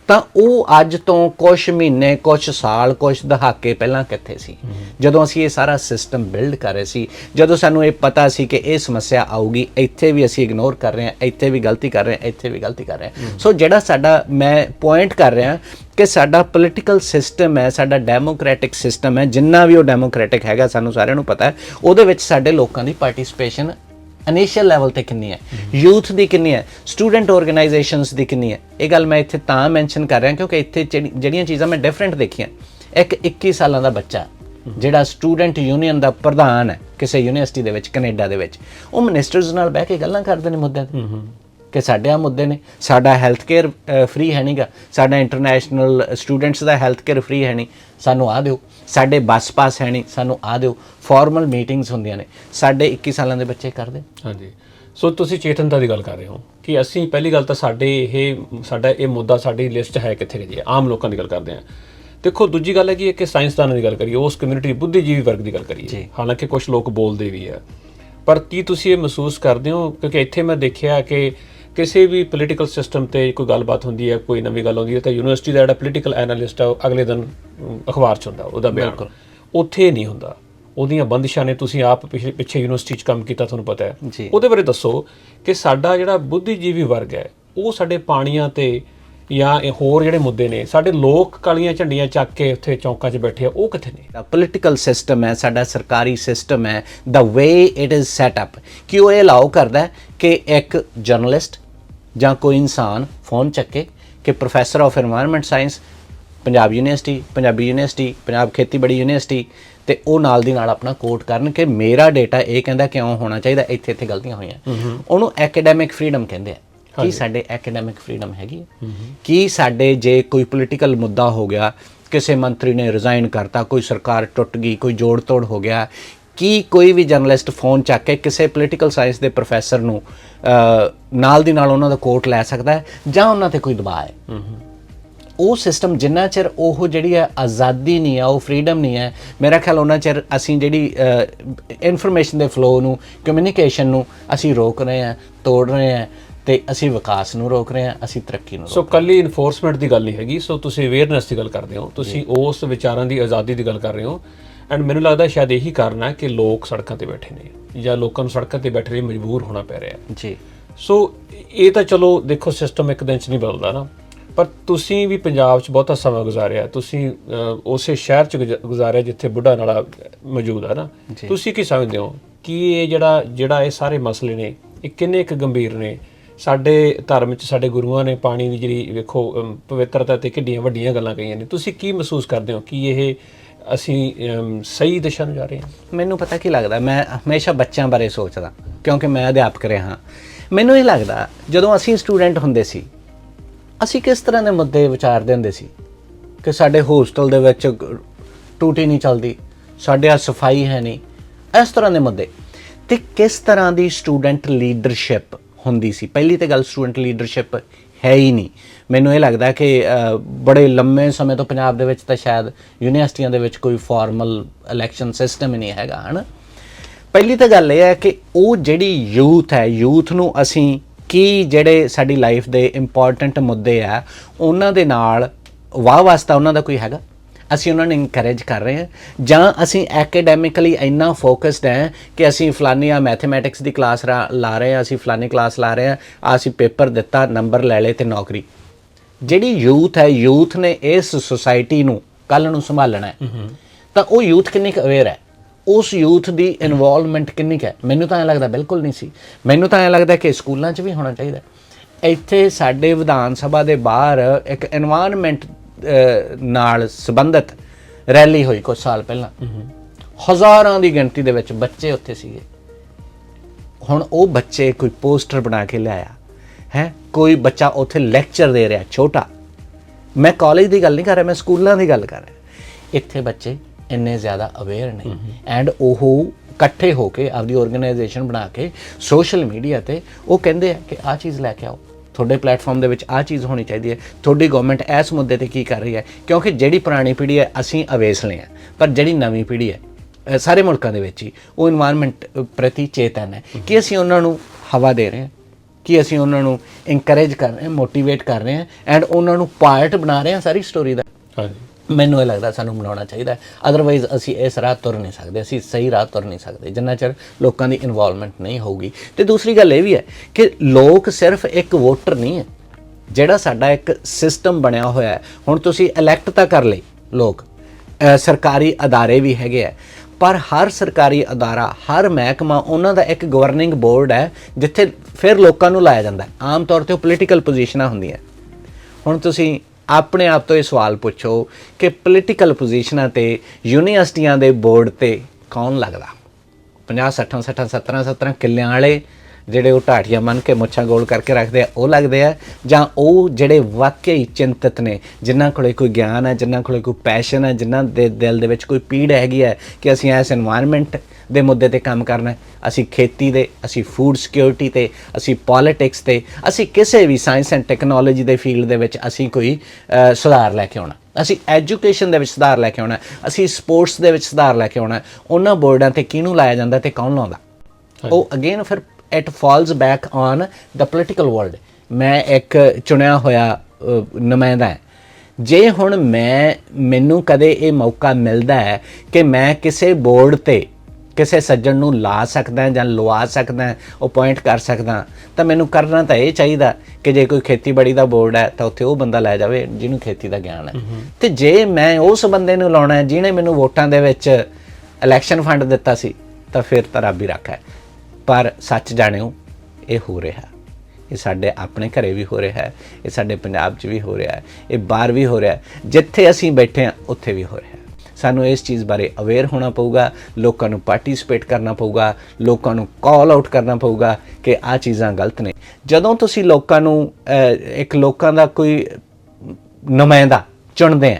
ਤਾਂ ਉਹ ਅੱਜ ਤੋਂ ਕੁਝ ਮਹੀਨੇ ਕੁਝ ਸਾਲ ਕੁਝ ਦਹਾਕੇ ਪਹਿਲਾਂ ਕਿੱਥੇ ਸੀ? ਜਦੋਂ ਅਸੀਂ ਇਹ ਸਾਰਾ ਸਿਸਟਮ ਬਿਲਡ ਕਰ ਰਹੇ ਸੀ ਜਦੋਂ ਸਾਨੂੰ ਇਹ ਪਤਾ ਸੀ ਕਿ ਇਹ ਸਮੱਸਿਆ ਆਊਗੀ ਇੱਥੇ ਵੀ ਅਸੀਂ ਇਗਨੋਰ ਕਰ ਰਹੇ ਹਾਂ ਇੱਥੇ ਵੀ ਗਲਤੀ ਕਰ ਰਹੇ ਹਾਂ ਇੱਥੇ ਵੀ ਗਲਤੀ ਕਰ ਰਹੇ ਹਾਂ। ਸੋ ਜਿਹੜਾ ਸਾਡਾ ਮੈਂ ਪੁਆਇੰਟ ਕਰ ਰਿਹਾ ਕਿ ਸਾਡਾ ਪੋਲਿਟੀਕਲ ਸਿਸਟਮ ਹੈ ਸਾਡਾ ਡੈਮੋਕ੍ਰੈਟਿਕ ਸਿਸਟਮ ਹੈ ਜਿੰਨਾ ਵੀ ਉਹ ਡੈਮੋਕ੍ਰੈਟਿਕ ਹੈਗਾ ਸਾਨੂੰ ਸਾਰਿਆਂ ਨੂੰ ਪਤਾ ਹੈ ਉਹਦੇ ਵਿੱਚ ਸਾਡੇ ਲੋਕਾਂ ਦੀ ਪਾਰਟਿਸਿਪੇਸ਼ਨ ਇਨੀਸ਼ੀਅਲ ਲੈਵਲ ਤੇ ਕਿੰਨੀ ਹੈ? ਯੂਥ ਦੀ ਕਿੰਨੀ ਹੈ? ਸਟੂਡੈਂਟ ਆਰਗੇਨਾਈਜੇਸ਼ਨਸ ਦੀ ਕਿੰਨੀ ਹੈ? ਇਹ ਗੱਲ ਮੈਂ ਇੱਥੇ ਤਾਂ ਮੈਂਸ਼ਨ ਕਰ ਰਿਹਾ ਕਿਉਂਕਿ ਇੱਥੇ ਜਿਹੜੀ- ਜਿਹੜੀਆਂ ਚੀਜ਼ਾਂ ਮੈਂ ਡਿਫਰੈਂਟ ਦੇਖੀਆਂ। ਇੱਕ 21 ਸਾਲਾਂ ਦਾ ਬੱਚਾ ਜਿਹੜਾ ਸਟੂਡੈਂਟ ਯੂਨੀਅਨ ਦਾ ਪ੍ਰਧਾਨ ਹੈ, ਕਿਸੇ ਯੂਨੀਵਰਸਿਟੀ ਦੇ ਵਿੱਚ, ਕੈਨੇਡਾ ਦੇ ਵਿੱਚ। ਉਹ ਮਿਨਿਸਟਰਸ ਨਾਲ ਬਹਿ ਕੇ ਗੱਲਾਂ ਕਰਦੇ ਨੇ ਮੁੱਦਿਆਂ ਤੇ। ਕਿ ਸਾਡੇ ਆ ਮੁੱਦੇ ਨੇ। ਸਾਡਾ ਹੈਲਥ ਕੇਅਰ ਫ੍ਰੀ ਹੈ ਨਹੀਂਗਾ ਸਾਡਾ ਇੰਟਰਨੈਸ਼ਨਲ ਸਟੂਡੈਂਟਸ ਦਾ ਹੈਲਥ ਕੇਅਰ ਫ੍ਰੀ ਹੈ ਨਹੀਂ ਸਾਨੂੰ ਆ ਦਿਓ। ਸਾਡੇ ਬੱਸ ਪਾਸ ਹੈ ਨਹੀਂ ਸਾਨੂੰ ਆ ਦਿਓ। ਫਾਰਮਲ ਮੀਟਿੰਗਸ ਹੁੰਦੀਆਂ ਨੇ। ਸਾਡੇ 21 ਸਾਲਾਂ ਦੇ ਬੱਚੇ ਕਰਦੇ। ਹਾਂਜੀ। ਸੋ ਤੁਸੀਂ ਚੇਤਨਤਾ ਦੀ ਗੱਲ ਕਰ ਰਹੇ ਹੋ ਕਿ ਅਸੀਂ ਪਹਿਲੀ ਗੱਲ ਤਾਂ ਸਾਡੇ ਇਹ ਸਾਡਾ ਇਹ ਮੁੱਦਾ ਸਾਡੀ ਲਿਸਟ ਹੈ ਕਿੱਥੇ ਹੈ? ਆਮ ਲੋਕਾਂ ਦੀ ਗੱਲ ਕਰਦੇ ਹਾਂ। ਦੇਖੋ ਦੂਜੀ ਗੱਲ ਹੈ ਕਿ ਕਿ ਸਾਇੰਸਦਾਨਾਂ ਦੀ ਗੱਲ ਕਰੀਏ ਉਸ ਕਮਿਊਨਿਟੀ ਬੁੱਧੀਜੀਵੀ ਵਰਗ ਦੀ ਗੱਲ ਕਰੀਏ। ਹਾਲਾਂਕਿ ਕੁਝ ਲੋਕ ਬੋਲਦੇ ਵੀ ਆ ਪਰ ਕੀ ਤੁਸੀਂ ਇਹ ਮਹਿਸੂਸ ਕਰਦੇ ਹੋ? ਕਿਉਂਕਿ ਇੱਥੇ ਮੈਂ ਦੇਖਿਆ ਕਿ ਕਿਸੇ ਵੀ ਪੋਲੀਟੀਕਲ ਸਿਸਟਮ ਤੇ ਕੋਈ ਗੱਲਬਾਤ ਹੁੰਦੀ ਹੈ ਕੋਈ ਨਵੀਂ ਗੱਲ ਹੁੰਦੀ ਹੈ ਤਾਂ ਯੂਨੀਵਰਸਿਟੀ ਦਾ ਜਿਹੜਾ ਪੋਲੀਟੀਕਲ ਐਨਾਲਿਸਟ ਹੈ ਉਹ ਅਗਲੇ ਦਿਨ ਅਖਬਾਰ 'ਚ ਹੁੰਦਾ ਉਹਦਾ ਬਿਆਨ। ਉੱਥੇ ਨਹੀਂ ਹੁੰਦਾ। ਉਹਦੀਆਂ ਬੰਦਿਸ਼ਾਂ ਨੇ ਤੁਸੀਂ ਆਪ ਪਿਛਲੇ ਪਿੱਛੇ ਯੂਨੀਵਰਸਿਟੀ 'ਚ ਕੰਮ ਕੀਤਾ ਤੁਹਾਨੂੰ ਪਤਾ ਹੈ। ਉਹਦੇ ਬਾਰੇ ਦੱਸੋ ਕਿ ਸਾਡਾ ਜਿਹੜਾ ਬੁੱਧੀਜੀਵੀ ਵਰਗ ਹੈ ਉਹ ਸਾਡੇ ਪਾਣੀਆਂ ਤੇ ਜਾਂ ਇਹ ਹੋਰ ਜਿਹੜੇ ਮੁੱਦੇ ਨੇ ਸਾਡੇ ਲੋਕ ਕਾਲੀਆਂ ਝੰਡੀਆਂ ਚੱਕ ਕੇ ਉੱਥੇ ਚੌਂਕਾਂ 'ਚ ਬੈਠੇ ਆ ਉਹ ਕਿੱਥੇ ਨੇ? ਦਾ ਪੋਲਿਟੀਕਲ ਸਿਸਟਮ ਹੈ ਸਾਡਾ ਸਰਕਾਰੀ ਸਿਸਟਮ ਹੈ the way it is set up ਕਿ ਉਹ ਇਹ ਅਲਾਉ ਕਰਦਾ ਹੈ ਕਿ ਇੱਕ ਜਰਨਲਿਸਟ ਜਾਂ ਕੋਈ ਇਨਸਾਨ ਫੋਨ ਚੱਕੇ ਕਿ professor of environment science Punjab university Punjabi university Punjab ਖੇਤੀਬਾੜੀ ਯੂਨੀਵਰਸਿਟੀ ਤੇ ਉਹ ਨਾਲ ਦੀ ਨਾਲ ਆਪਣਾ ਕੋਟ ਕਰਨ ਕਿ ਮੇਰਾ ਡਾਟਾ ਇਹ ਕਹਿੰਦਾ ਕਿਉਂ ਹੋਣਾ ਚਾਹੀਦਾ ਇੱਥੇ ਇੱਥੇ ਗਲਤੀਆਂ ਹੋਈਆਂ। ਉਹਨੂੰ ਐਕੈਡੈਮਿਕ ਫਰੀडम ਕਹਿੰਦੇ ਆ। ਕੀ ਸਾਡੇ ਐਕੈਡੈਮਿਕ ਫਰੀडम ਹੈਗੀ ਹੈ ਕੀ ਸਾਡੇ ਜੇ ਕੋਈ ਪੋਲੀਟੀਕਲ ਮੁੱਦਾ ਹੋ ਗਿਆ ਕਿਸੇ ਮੰਤਰੀ ਨੇ ਰਿਜ਼ਾਈਨ ਕਰਤਾ ਕੋਈ ਸਰਕਾਰ ਟੁੱਟ ਗਈ ਕੋਈ ਜੋੜ ਤੋੜ ਹੋ ਗਿਆ ਕੀ ਕੋਈ ਵੀ ਜਰਨਲਿਸਟ ਫੋਨ ਚੱਕ ਕੇ ਕਿਸੇ ਪੋਲੀਟੀਕਲ ਸਾਇੰਸ ਦੇ ਪ੍ਰੋਫੈਸਰ ਨੂੰ ਨਾਲ ਦੀ ਨਾਲ ਉਹਨਾਂ ਦਾ ਕੋਟ ਲੈ ਸਕਦਾ ਹੈ ਜਾਂ ਉਹਨਾਂ ਤੇ ਕੋਈ ਦਬਾਅ ਹੈ? ਉਹ ਸਿਸਟਮ ਜਿੰਨਾ ਚਿਰ ਉਹ ਜਿਹੜੀ ਹੈ ਆਜ਼ਾਦੀ ਨਹੀਂ ਹੈ ਉਹ ਫ੍ਰੀडम ਨਹੀਂ ਹੈ ਮੇਰਾ ਖਿਆਲ ਉਹਨਾਂ ਚਿਰ ਅਸੀਂ ਜਿਹੜੀ ਇਨਫੋਰਮੇਸ਼ਨ ਦੇ ਫਲੋ ਨੂੰ ਕਮਿਊਨੀਕੇਸ਼ਨ ਨੂੰ ਅਸੀਂ ਰੋਕ ਰਹੇ ਹਾਂ ਤੋੜ ਰਹੇ ਹਾਂ ਤੇ ਅਸੀਂ ਵਿਕਾਸ ਨੂੰ ਰੋਕ ਰਹੇ ਹਾਂ ਅਸੀਂ ਤਰੱਕੀ ਨੂੰ ਸੋ ਕੱਲੀ ਇਨਫੋਰਸਮੈਂਟ ਦੀ ਗੱਲ ਨਹੀਂ ਹੈਗੀ ਸੋ ਤੁਸੀਂ ਅਵੇਅਰਨੈਸ ਦੀ ਗੱਲ ਕਰਦੇ ਹੋ ਤੁਸੀਂ ਉਸ ਵਿਚਾਰਾਂ ਦੀ ਆਜ਼ਾਦੀ ਦੀ ਗੱਲ ਕਰ ਰਹੇ ਹੋ। ਐਂਡ ਮੈਨੂੰ ਲੱਗਦਾ ਸ਼ਾਇਦ ਇਹੀ ਕਾਰਨ ਹੈ ਕਿ ਲੋਕ ਸੜਕਾਂ ਤੇ ਬੈਠੇ ਨੇ ਜਾਂ ਲੋਕਾਂ ਨੂੰ ਸੜਕਾਂ ਤੇ ਬੈਠੇ ਲਈ ਮਜਬੂਰ ਹੋਣਾ ਪੈ ਰਿਹਾ ਜੀ। ਸੋ ਇਹ ਤਾਂ ਚਲੋ ਦੇਖੋ ਸਿਸਟਮ ਇੱਕ ਦਿਨ ਚ ਨਹੀਂ ਬਦਲਦਾ ਨਾ। ਪਰ ਤੁਸੀਂ ਵੀ ਪੰਜਾਬ 'ਚ ਬਹੁਤਾ ਸਮਾਂ ਗੁਜ਼ਾਰਿਆ ਤੁਸੀਂ ਉਸੇ ਸ਼ਹਿਰ 'ਚ ਗੁਜ਼ਾ- ਗੁਜ਼ਾਰਿਆ ਜਿੱਥੇ ਬੁੱਢਾ ਨਾਲਾ ਮੌਜੂਦ ਹੈ ਨਾ। ਤੁਸੀਂ ਕੀ ਸਮਝਦੇ ਹੋ ਕਿ ਇਹ ਜਿਹੜਾ ਜਿਹੜਾ ਇਹ ਸਾਰੇ ਮਸਲੇ ਨੇ ਇਹ ਕਿੰਨੇ ਕੁ ਗੰਭੀਰ ਨੇ? ਸਾਡੇ ਧਰਮ 'ਚ ਸਾਡੇ ਗੁਰੂਆਂ ਨੇ ਪਾਣੀ ਦੀ ਜਿਹੜੀ ਵੇਖੋ ਪਵਿੱਤਰਤਾ ਤੇ ਕਿੱਡੀਆਂ ਵੱਡੀਆਂ ਗੱਲਾਂ ਕਹੀਆਂ ਨੇ। ਤੁਸੀਂ ਕੀ ਮਹਿਸੂਸ ਕਰਦੇ ਹੋ ਕਿ ਇਹ ਅਸੀਂ ਅਮ, ਸਹੀ ਦਿਸ਼ਾ ਨੂੰ ਜਾ ਰਹੇ ਹਾਂ। ਮੈਨੂੰ ਪਤਾ ਕੀ ਲੱਗਦਾ ਮੈਂ ਹਮੇਸ਼ਾ ਬੱਚਿਆਂ ਬਾਰੇ ਸੋਚਦਾ ਕਿਉਂਕਿ ਮੈਂ ਅਧਿਆਪਕ ਰਿਹਾ ਹਾਂ। ਮੈਨੂੰ ਇਹ ਲੱਗਦਾ ਜਦੋਂ ਅਸੀਂ ਸਟੂਡੈਂਟ ਹੁੰਦੇ ਸੀ ਅਸੀਂ ਕਿਸ ਤਰ੍ਹਾਂ ਦੇ ਮੁੱਦੇ ਵਿਚਾਰਦੇ ਹੁੰਦੇ ਸੀ? ਕਿ ਸਾਡੇ ਹੋਸਟਲ ਦੇ ਵਿੱਚ ਗ- ਟੂਟੀ ਨਹੀਂ ਚੱਲਦੀ ਸਾਡੇ ਆ ਸਫ਼ਾਈ ਹੈ ਨਹੀਂ ਇਸ ਤਰ੍ਹਾਂ ਦੇ ਮੁੱਦੇ। ਤੇ ਕਿਸ ਤਰ੍ਹਾਂ ਦੀ ਸਟੂਡੈਂਟ ਲੀਡਰਸ਼ਿਪ ਹੁੰਦੀ ਸੀ? ਪਹਿਲੀ ਤੇ ਗੱਲ ਸਟੂਡੈਂਟ ਲੀਡਰਸ਼ਿਪ ਹੈ ਹੀ ਨਹੀਂ। ਮੈਨੂੰ ਇਹ ਲੱਗਦਾ ਕਿ ਬੜੇ ਲੰਮੇ ਸਮੇਂ ਤੋਂ ਪੰਜਾਬ ਦੇ ਵਿੱਚ ਤਾਂ ਸ਼ਾਇਦ ਯੂਨੀਵਰਸਿਟੀਆਂ ਦੇ ਵਿੱਚ ਕੋਈ ਫਾਰਮਲ ਇਲੈਕਸ਼ਨ ਸਿਸਟਮ ਹੀ ਨਹੀਂ ਹੈਗਾ, ਹਨਾ? ਪਹਿਲੀ ਤਾਂ ਗੱਲ ਇਹ ਹੈ ਕਿ ਉਹ ਜਿਹੜੀ ਯੂਥ ਹੈ, ਯੂਥ ਨੂੰ ਅਸੀਂ ਕੀ ਜਿਹੜੇ ਸਾਡੀ ਲਾਈਫ ਦੇ ਇੰਪੋਰਟੈਂਟ ਮੁੱਦੇ ਆ, ਉਹਨਾਂ ਦੇ ਨਾਲ ਵਾਹ ਵਾਸਤਾ ਉਹਨਾਂ ਦਾ ਕੋਈ ਹੈਗਾ? ਅਸੀਂ ਉਹਨਾਂ ਨੂੰ ਇਨਕਰੇਜ ਕਰ ਰਹੇ ਹਾਂ। ਜਾਂ ਅਸੀਂ ਐਕੈਡੈਮਿਕਲੀ ਇੰਨਾ ਫੋਕਸਡ ਹੈ ਕਿ ਅਸੀਂ ਫਲਾਨੀ ਆ ਮੈਥਮੈਟਿਕਸ ਦੀ ਕਲਾਸ ਲਾ ਰਹੇ ਹਾਂ, ਅਸੀਂ ਫਲਾਨੀ ਕਲਾਸ ਲਾ ਰਹੇ ਹਾਂ ਅਸੀਂ ਪੇਪਰ ਦਿੱਤਾ ਨੰਬਰ ਲੈ ਲਏ ਤੇ ਨੌਕਰੀ। ਜਿਹੜੀ ਯੂਥ ਹੈ ਯੂਥ ਨੇ ਇਸ ਸੁਸਾਇਟੀ ਨੂੰ ਕੱਲ ਨੂੰ ਸੰਭਾਲਣਾ ਹੈ। ਤਾਂ ਉਹ ਯੂਥ ਕਿੰਨੀ ਕੁ ਅਵੇਅਰ ਹੈ? ਉਸ ਯੂਥ ਦੀ ਇਨਵੋਲਵਮੈਂਟ ਕਿੰਨੀ ਕੁ ਹੈ? ਮੈਨੂੰ ਤਾਂ ਐ ਲੱਗਦਾ ਬਿਲਕੁਲ ਨਹੀਂ ਸੀ। ਮੈਨੂੰ ਤਾਂ ਐ ਲੱਗਦਾ ਕਿ ਸਕੂਲਾਂ 'ਚ ਵੀ ਹੋਣਾ ਚਾਹੀਦਾ ਇੱਥੇ ਸਾਡੇ ਵਿਧਾਨ ਸਭਾ ਦੇ ਬਾਹਰ ਇੱਕ এনवायरमेंट ਨਾਲ ਸੰਬੰਧਿਤ ਰੈਲੀ ਹੋਈ ਕੁਝ ਸਾਲ ਪਹਿਲਾਂ। ਹਜ਼ਾਰਾਂ ਦੀ ਗਿਣਤੀ ਦੇ ਵਿੱਚ ਬੱਚੇ ਉੱਥੇ ਸੀਗੇ। ਹੁਣ ਉਹ ਬੱਚੇ ਕੋਈ ਪੋਸਟਰ ਬਣਾ ਕੇ ਲਿਆਇਆ। ਹੈ? ਕੋਈ ਬੱਚਾ ਉੱਥੇ ਲੈਕਚਰ ਦੇ ਰਿਹਾ ਛੋਟਾ। ਮੈਂ ਕਾਲਜ ਦੀ ਗੱਲ ਨਹੀਂ ਕਰ ਰਿਹਾ ਮੈਂ ਸਕੂਲਾਂ ਦੀ ਗੱਲ ਕਰ ਰਿਹਾ। ਇੱਥੇ ਬੱਚੇ ਇੰਨੇ ਜ਼ਿਆਦਾ ਅਵੇਅਰ ਨਹੀਂ ਐਂਡ ਉਹ ਇਕੱਠੇ ਹੋ ਕੇ ਆਪਣੀ ਆਰਗੇਨਾਈਜੇਸ਼ਨ ਬਣਾ ਕੇ ਸੋਸ਼ਲ ਮੀਡੀਆ ਤੇ ਉਹ ਕਹਿੰਦੇ ਆ ਕਿ ਆਹ ਚੀਜ਼ ਲੈ ਕੇ ਆਓ। ਤੁਹਾਡੇ ਪਲੇਟਫਾਰਮ ਦੇ ਵਿੱਚ ਆਹ ਚੀਜ਼ ਹੋਣੀ ਚਾਹੀਦੀ ਹੈ। ਤੁਹਾਡੀ ਗਵਰਨਮੈਂਟ ਇਸ ਮੁੱਦੇ ਤੇ ਕੀ ਕਰ ਰਹੀ ਹੈ? ਕਿਉਂਕਿ ਜਿਹੜੀ ਪੁਰਾਣੀ ਪੀੜ੍ਹੀ ਹੈ ਅਸੀਂ ਅਵੇਸਲੇ ਆ ਪਰ ਜਿਹੜੀ ਨਵੀਂ ਪੀੜ੍ਹੀ ਹੈ ਸਾਰੇ ਮੁਲਕਾਂ ਦੇ ਵਿੱਚ ਹੀ ਉਹ এনवायरमेंट ਪ੍ਰਤੀ ਚੇਤਨ ਹੈ ਕਿ ਅਸੀਂ ਉਹਨਾਂ ਨੂੰ ਹਵਾ ਦੇ ਰਹੇ ਹਾਂ। ਕਿ ਅਸੀਂ ਉਹਨਾਂ ਨੂੰ ਇਨਕਰੇਜ ਕਰ ਰਹੇ ਹਾਂ ਮੋਟੀਵੇਟ ਕਰ ਰਹੇ ਹਾਂ ਐਂਡ ਉਹਨਾਂ ਨੂੰ ਪਾਰਟ ਬਣਾ ਰਹੇ ਹਾਂ ਸਾਰੀ ਸਟੋਰੀ ਦਾ। ਹਾਂਜੀ। ਮੈਨੂੰ ਇਹ ਲੱਗਦਾ ਸਾਨੂੰ ਬਣਾਉਣਾ ਚਾਹੀਦਾ ਅਦਰਵਾਈਜ਼ ਅਸੀਂ ਇਸ ਰਾਹ ਤੁਰ ਨਹੀਂ ਸਕਦੇ ਅਸੀਂ ਸਹੀ ਰਾਹ ਤੁਰ ਨਹੀਂ ਸਕਦੇ ਜਿੰਨਾ ਚਿਰ ਲੋਕਾਂ ਦੀ ਇਨਵੋਲਵਮੈਂਟ ਨਹੀਂ ਹੋਊਗੀ। ਤੇ ਦੂਸਰੀ ਗੱਲ ਇਹ ਵੀ ਹੈ ਕਿ ਲੋਕ ਸਿਰਫ ਇੱਕ ਵੋਟਰ ਨਹੀਂ ਹੈ ਜਿਹੜਾ ਸਾਡਾ ਇੱਕ ਸਿਸਟਮ ਬਣਿਆ ਹੋਇਆ ਹੈ। ਹੁਣ ਤੁਸੀਂ ਇਲੈਕਟ ਤਾਂ ਕਰ ਲਈ ਲੋਕ ਸਰਕਾਰੀ ਅਦਾਰੇ ਵੀ ਹੈਗੇ ਆ। ਪਰ ਹਰ ਸਰਕਾਰੀ ਅਦਾਰਾ, ਹਰ ਮਹਿਕਮਾ, ਉਹਨਾਂ ਦਾ ਇੱਕ ਗਵਰਨਿੰਗ ਬੋਰਡ ਹੈ, ਜਿੱਥੇ ਫਿਰ ਲੋਕਾਂ ਨੂੰ ਲਾਇਆ ਜਾਂਦਾ ਆਮ ਤੌਰ ਤੇ ਉਹ ਪੋਲੀਟੀਕਲ ਪੋਜੀਸ਼ਨਾਂ ਹੁੰਦੀਆਂ ਹੁਣ ਤੁਸੀਂ ਆਪਣੇ ਆਪ ਤੋਂ ਇਹ ਸਵਾਲ ਪੁੱਛੋ ਕਿ ਪੋਲੀਟੀਕਲ ਪੋਜੀਸ਼ਨਾਂ ਤੇ ਯੂਨੀਵਰਸਿਟੀਆਂ ਦੇ ਬੋਰਡ ਤੇ ਕੌਣ ਲੱਗਦਾ? 50 60 60 17 17 ਕਿੱਲਿਆਂ ਵਾਲੇ ਜਿਹੜੇ ਉਹ ਢਾਠੀਆਂ ਮੰਨ ਕੇ ਮੁੱਛਾਂ ਗੋਲ ਕਰਕੇ ਰੱਖਦੇ ਆ ਉਹ ਲੱਗਦੇ ਆ ਜਾਂ ਉਹ ਜਿਹੜੇ ਵਾਕਈ ਚਿੰਤਤ ਨੇ ਜਿਨ੍ਹਾਂ ਕੋਲੇ ਕੋਈ ਗਿਆਨ ਹੈ ਜਿਨ੍ਹਾਂ ਕੋਲੇ ਕੋਈ ਪੈਸ਼ਨ ਹੈ ਜਿਨ੍ਹਾਂ ਦੇ ਦਿਲ ਦੇ ਵਿੱਚ ਕੋਈ ਪੀੜ ਹੈਗੀ ਹੈ ਕਿ ਅਸੀਂ ਐਸ এনवायरमेंट ਦੇ ਮੁੱਦੇ ਤੇ ਕੰਮ ਕਰਨਾ ਹੈ ਅਸੀਂ ਖੇਤੀ ਦੇ ਅਸੀਂ ਫੂਡ ਸਿਕਿਉਰਿਟੀ ਤੇ ਅਸੀਂ ਪੋਲਿਟਿਕਸ ਤੇ ਅਸੀਂ ਕਿਸੇ ਵੀ ਸਾਇੰਸ ਐਂਡ ਟੈਕਨੋਲੋਜੀ ਦੇ ਫੀਲਡ ਦੇ ਵਿੱਚ ਅਸੀਂ ਕੋਈ ਸੁਧਾਰ ਲੈ ਕੇ ਆਉਣਾ। ਅਸੀਂ ਐਜੂਕੇਸ਼ਨ ਦੇ ਵਿੱਚ ਸੁਧਾਰ ਲੈ ਕੇ ਆਉਣਾ ਅਸੀਂ ਸਪੋਰਟਸ ਦੇ ਵਿੱਚ ਸੁਧਾਰ ਲੈ ਕੇ ਆਉਣਾ ਉਹਨਾਂ ਬੋਰਡਾਂ ਤੇ ਕਿਹਨੂੰ ਲਾਇਆ ਜਾਂਦਾ ਤੇ ਕੌਣ ਲਾਉਂਦਾ? ਉਹ ਅਗੇਨ ਫਿਰ it falls back on the political world ਮੈਂ ਇੱਕ ਚੁਣਿਆ ਹੋਇਆ ਨੁਮਾਇੰਦਾ ਹਾਂ। ਜੇ ਹੁਣ ਮੈਂ ਮੈਨੂੰ ਕਦੇ ਇਹ ਮੌਕਾ ਮਿਲਦਾ ਹੈ ਕਿ ਮੈਂ ਕਿਸੇ ਬੋਰਡ ਤੇ ਕਿਸੇ ਸੱਜਣ ਨੂੰ ਲਾ ਸਕਦਾ ਜਾਂ ਲਵਾ ਸਕਦਾ ਅਪਾਇੰਟ ਕਰ ਸਕਦਾ ਤਾਂ ਮੈਨੂੰ ਕਰਨਾ ਤਾਂ ਇਹ ਚਾਹੀਦਾ ਕਿ ਜੇ ਕੋਈ ਖੇਤੀਬਾੜੀ ਦਾ ਬੋਰਡ ਹੈ ਤਾਂ ਉੱਥੇ ਉਹ ਬੰਦਾ ਲੈ ਜਾਵੇ ਜਿਹਨੂੰ ਖੇਤੀ ਦਾ ਗਿਆਨ ਹੈ। ਤੇ ਜੇ ਮੈਂ ਉਸ ਬੰਦੇ ਨੂੰ ਲਾਉਣਾ ਹੈ ਜਿਹਨੇ ਮੈਨੂੰ ਵੋਟਾਂ ਦੇ ਵਿੱਚ ਇਲੈਕਸ਼ਨ ਫੰਡ ਦਿੱਤਾ ਸੀ ਤਾਂ ਫਿਰ ਤਾਂ ਰੱਬ ਹੀ ਰੱਖਾ ਪਰ ਸੱਚ ਜਾਣਿਓ, ਇਹ ਹੋ ਰਿਹਾ ਇਹ ਸਾਡੇ ਆਪਣੇ ਘਰੇ ਵੀ ਹੋ ਰਿਹਾ ਹੈ, ਇਹ ਸਾਡੇ ਪੰਜਾਬ 'ਚ ਵੀ ਹੋ ਰਿਹਾ ਹੈ, ਇਹ ਬਾਹਰ ਵੀ ਹੋ ਰਿਹਾ ਹੈ, ਜਿੱਥੇ ਅਸੀਂ ਬੈਠੇ ਹਾਂ, ਉੱਥੇ ਵੀ ਹੋ ਰਿਹਾ ਹੈ। ਸਾਨੂੰ ਇਸ ਚੀਜ਼ ਬਾਰੇ ਅਵੇਅਰ ਹੋਣਾ ਪਊਗਾ, ਲੋਕਾਂ ਨੂੰ ਪਾਰਟਿਸਿਪੇਟ ਕਰਨਾ ਪਊਗਾ, ਲੋਕਾਂ ਨੂੰ ਕਾਲ ਆਊਟ ਕਰਨਾ ਪਊਗਾ ਕਿ ਆਹ ਚੀਜ਼ਾਂ ਗਲਤ ਨੇ। ਜਦੋਂ ਤੁਸੀਂ ਲੋਕਾਂ ਨੂੰ ਇੱਕ ਲੋਕਾਂ ਦਾ ਕੋਈ ਨੁਮਾਇੰਦਾ ਚੁਣਦੇ ਆ,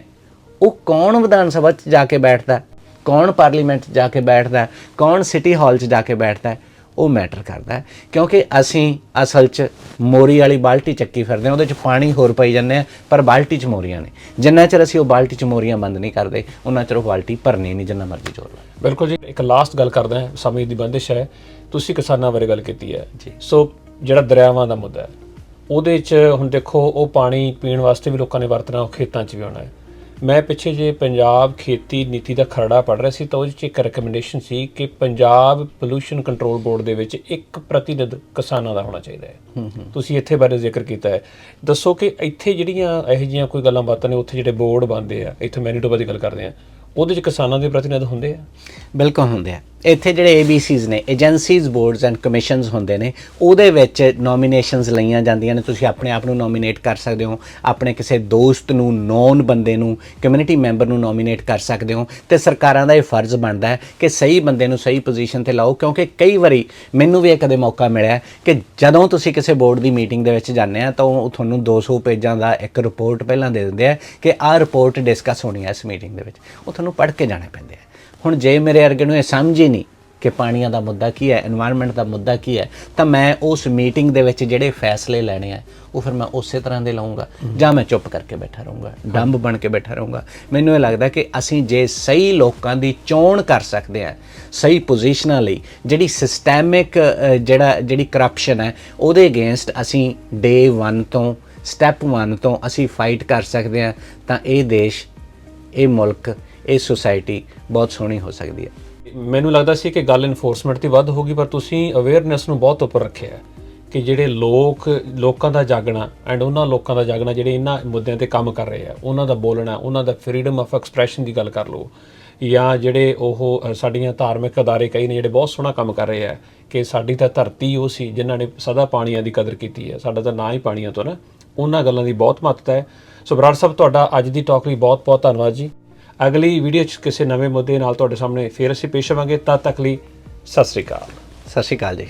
ਉਹ ਕੌਣ ਵਿਧਾਨ ਸਭਾ 'ਚ ਜਾ ਕੇ ਬੈਠਦਾ ਕੌਣ ਪਾਰਲੀਮੈਂਟ 'ਚ ਜਾ ਕੇ ਬੈਠਦਾ ਕੌਣ ਸਿਟੀ ਹਾਲ 'ਚ ਜਾ ਕੇ ਬੈਠਦਾ ਉਹ ਮੈਟਰ ਕਰਦਾ ਕਿਉਂਕਿ ਅਸੀਂ ਅਸਲ 'ਚ ਮੋਰੀ ਵਾਲੀ ਬਾਲਟੀ ਚੱਕੀ ਫਿਰਦੇ ਹਾਂ ਉਹਦੇ 'ਚ ਪਾਣੀ ਹੋਰ ਪਈ ਜਾਂਦੇ ਆ ਪਰ ਬਾਲਟੀ 'ਚ ਮੋਰੀਆਂ ਨੇ ਜਿੰਨਾ ਚਿਰ ਅਸੀਂ ਉਹ ਬਾਲਟੀ 'ਚ ਮੋਰੀਆਂ ਬੰਦ ਨਹੀਂ ਕਰਦੇ ਉਹਨਾਂ ਚਿਰ ਉਹ ਬਾਲਟੀ ਭਰਨੀ ਨਹੀਂ ਜਿੰਨਾ ਮਰਜ਼ੀ ਜ਼ੋਰ ਲਾ। ਬਿਲਕੁਲ ਜੀ ਇੱਕ ਲਾਸਟ ਗੱਲ ਕਰਦੇ ਹਾਂ ਸਮੇਂ ਦੀ ਬੰਦਿਸ਼ ਹੈ। ਤੁਸੀਂ ਕਿਸਾਨਾਂ ਬਾਰੇ ਗੱਲ ਕੀਤੀ ਹੈ। ਜੀ। ਸੋ ਜਿਹੜਾ ਦਰਿਆਵਾਂ ਦਾ ਮੁੱਦਾ ਹੈ ਉਹਦੇ 'ਚ ਹੁਣ ਦੇਖੋ ਉਹ ਪਾਣੀ ਪੀਣ ਵਾਸਤੇ ਵੀ ਲੋਕਾਂ ਨੇ ਵਰਤਣਾ ਉਹ ਖੇਤਾਂ 'ਚ ਵੀ ਆਉਣਾ ਹੈ। ਮੈਂ ਪਿੱਛੇ ਜੇ ਪੰਜਾਬ ਖੇਤੀ ਨੀਤੀ ਦਾ ਖਰੜਾ ਪੜ ਰਿਹਾ ਸੀ ਤਾਂ ਉਹਦੇ 'ਚ ਇੱਕ ਰეკਮੈਂਡੇਸ਼ਨ ਸੀ ਕਿ ਪੰਜਾਬ ਪੋਲੂਸ਼ਨ ਕੰਟਰੋਲ ਬੋਰਡ ਦੇ ਵਿੱਚ ਇੱਕ ਪ੍ਰਤੀਨਿਧ ਕਿਸਾਨਾਂ ਦਾ ਹੋਣਾ ਚਾਹੀਦਾ ਹੈ। ਤੁਸੀਂ ਇੱਥੇ ਬਾਰੇ ਜ਼ਿਕਰ ਕੀਤਾ ਹੈ। ਦੱਸੋ ਕਿ ਇੱਥੇ ਜਿਹੜੀਆਂ ਇਹੋ ਜਿਹੀਆਂ ਕੋਈ ਗੱਲਾਂ ਬਾਤਾਂ ਨੇ ਉੱਥੇ ਜਿਹੜੇ ਬੋਰਡ ਬਣਦੇ ਆ ਇੱਥੇ ਮੈਨੀਟੋਬਾ ਦੀ ਗੱਲ ਕਰਦੇ ਆ ਉਹਦੇ 'ਚ ਕਿਸਾਨਾਂ ਦੇ ਪ੍ਰਤੀਨਿਧ ਹੁੰਦੇ ਆ? ਬਿਲਕੁਲ ਹੁੰਦੇ ਆ। ਇੱਥੇ ਜਿਹੜੇ ABCs ਨੇ ਏਜੰਸੀਜ਼ ਬੋਰਡਸ ਐਂਡ ਕਮਿਸ਼ਨਸ ਹੁੰਦੇ ਨੇ, ਉਹਦੇ ਵਿੱਚ ਨੋਮੀਨੇਸ਼ਨਸ ਲਈਆਂ ਜਾਂਦੀਆਂ ਨੇ। ਤੁਸੀਂ ਆਪਣੇ ਆਪ ਨੂੰ ਨੋਮੀਨੇਟ ਕਰ ਸਕਦੇ ਹੋ, ਆਪਣੇ ਕਿਸੇ ਦੋਸਤ ਨੂੰ ਨੋਨ ਬੰਦੇ ਨੂੰ ਕਮਿਊਨਿਟੀ ਮੈਂਬਰ ਨੂੰ ਨੋਮੀਨੇਟ ਕਰ ਸਕਦੇ ਹੋ ਤੇ ਸਰਕਾਰਾਂ ਦਾ ਇਹ ਫਰਜ਼ ਬਣਦਾ ਹੈ ਕਿ ਸਹੀ ਬੰਦੇ ਨੂੰ ਸਹੀ ਪੋਜੀਸ਼ਨ ਤੇ ਲਾਓ, ਕਿਉਂਕਿ ਕਈ ਵਾਰੀ ਮੈਨੂੰ ਵੀ ਇਹ ਕਦੇ ਮੌਕਾ ਮਿਲਿਆ ਕਿ ਜਦੋਂ ਤੁਸੀਂ ਕਿਸੇ ਬੋਰਡ ਦੀ ਮੀਟਿੰਗ ਦੇ ਵਿੱਚ ਜਾਂਦੇ ਆ, ਤਾਂ ਉਹ ਤੁਹਾਨੂੰ 200 ਪੇਜਾਂ ਦਾ ਇੱਕ ਰਿਪੋਰਟ ਪਹਿਲਾਂ ਦੇ ਦਿੰਦੇ ਆ ਕਿ ਆਹ ਰਿਪੋਰਟ ਡਿਸਕਸ ਹੋਣੀ ਹੈ ਇਸ ਮੀਟਿੰਗ ਦੇ ਵਿੱਚ। ਉਹ ਤੁਹਾਨੂੰ ਪੜ੍ਹ ਕੇ ਜਾਣੇ ਪੈਂਦੇ ਆ। ਹੁਣ ਜੇ ਮੇਰੇ ਅਰਗੇ ਨੂੰ ਇਹ ਸਮਝ ਹੀ ਨਹੀਂ ਕਿ ਪਾਣੀਆਂ ਦਾ ਮੁੱਦਾ ਕੀ ਹੈ এনवायरमेंट ਦਾ ਮੁੱਦਾ ਕੀ ਹੈ ਤਾਂ ਮੈਂ ਉਸ ਮੀਟਿੰਗ ਦੇ ਵਿੱਚ ਜਿਹੜੇ ਫੈਸਲੇ ਲੈਣੇ ਆ ਉਹ ਫਿਰ ਮੈਂ ਉਸੇ ਤਰ੍ਹਾਂ ਦੇ ਲਾਉਂਗਾ ਜਾਂ ਮੈਂ ਚੁੱਪ ਕਰਕੇ ਬੈਠਾ ਰਹੂੰਗਾ ਡੰਬ ਬਣ ਕੇ ਬੈਠਾ ਰਹੂੰਗਾ। ਮੈਨੂੰ ਇਹ ਲੱਗਦਾ ਕਿ ਅਸੀਂ ਜੇ ਸਹੀ ਲੋਕਾਂ ਦੀ ਚੋਣ ਕਰ ਸਕਦੇ ਆ ਸਹੀ ਪੋਜੀਸ਼ਨਾਂ ਲਈ ਜਿਹੜੀ ਸਿਸਟੈਮਿਕ ਜਿਹੜਾ ਜਿਹੜੀ ਕਰਪਸ਼ਨ ਹੈ ਉਹਦੇ ਅਗੇਂਸਟ ਅਸੀਂ ਡੇ 1 ਤੋਂ ਸਟੈਪ 1 ਤੋਂ ਅਸੀਂ ਫਾਈਟ ਕਰ ਸਕਦੇ ਆ ਤਾਂ ਇਹ ਦੇਸ਼ ਇਹ ਮੁਲਕ ਇਹ ਸੁਸਾਇਟੀ ਬਹੁਤ ਸੋਹਣੀ ਹੋ ਸਕਦੀ ਹੈ। ਮੈਨੂੰ ਲੱਗਦਾ ਸੀ ਕਿ ਗੱਲ ਇਨਫੋਰਸਮੈਂਟ ਦੀ ਵੱਧ ਹੋਗੀ ਪਰ ਤੁਸੀਂ ਅਵੇਅਰਨੈਸ ਨੂੰ ਬਹੁਤ ਉੱਪਰ ਰੱਖਿਆ ਹੈ ਕਿ ਜਿਹੜੇ ਲੋਕ, ਲੋਕਾਂ ਦਾ ਜਾਗਣਾ ਐਂਡ ਉਹਨਾਂ ਲੋਕਾਂ ਦਾ ਜਾਗਣਾ ਜਿਹੜੇ ਇਹਨਾਂ ਮੁੱਦਿਆਂ ਤੇ ਕੰਮ ਕਰ ਰਹੇ ਆ, ਉਹਨਾਂ ਦਾ ਬੋਲਣਾ, ਉਹਨਾਂ ਦਾ ਫਰੀडम ਆਫ ਐਕਸਪ੍ਰੈਸ਼ਨ ਦੀ ਗੱਲ ਕਰ ਲਓ, ਜਾਂ ਜਿਹੜੇ ਉਹ ਸਾਡੀਆਂ ਧਾਰਮਿਕ ਅਦਾਰੇ ਕਈ ਨੇ ਜਿਹੜੇ ਬਹੁਤ ਸੋਹਣਾ ਕੰਮ ਕਰ ਰਹੇ ਆ ਕਿ ਸਾਡੀ ਤਾਂ ਧਰਤੀ ਉਹ ਸੀ ਜਿਨ੍ਹਾਂ ਨੇ ਸਦਾ ਪਾਣੀਆਂ ਦੀ ਕਦਰ ਕੀਤੀ ਹੈ ਸਾਡਾ ਤਾਂ ਨਾਂ ਹੀ ਪਾਣੀਆਂ ਤੋਂ ਨਾ, ਉਹਨਾਂ ਗੱਲਾਂ ਦੀ ਬਹੁਤ ਮਹੱਤਤਾ ਹੈ। ਸੋ ਬਰਾੜ ਸਾਹਿਬ, ਤੁਹਾਡਾ ਅੱਜ ਦੀ ਟਾਕ ਲਈ ਬਹੁਤ ਬਹੁਤ ਧੰਨਵਾਦ ਜੀ। ਅਗਲੀ ਵੀਡੀਓ 'ਚ ਕਿਸੇ ਨਵੇਂ ਮੁੱਦੇ ਨਾਲ ਤੁਹਾਡੇ ਸਾਹਮਣੇ ਫੇਰ ਅਸੀਂ ਪੇਸ਼ ਆਵਾਂਗੇ ਤਦ ਤੱਕ ਲਈ ਸਤਿ ਸ੍ਰੀ ਅਕਾਲ। ਸਤਿ ਸ਼੍ਰੀ ਅਕਾਲ ਜੀ।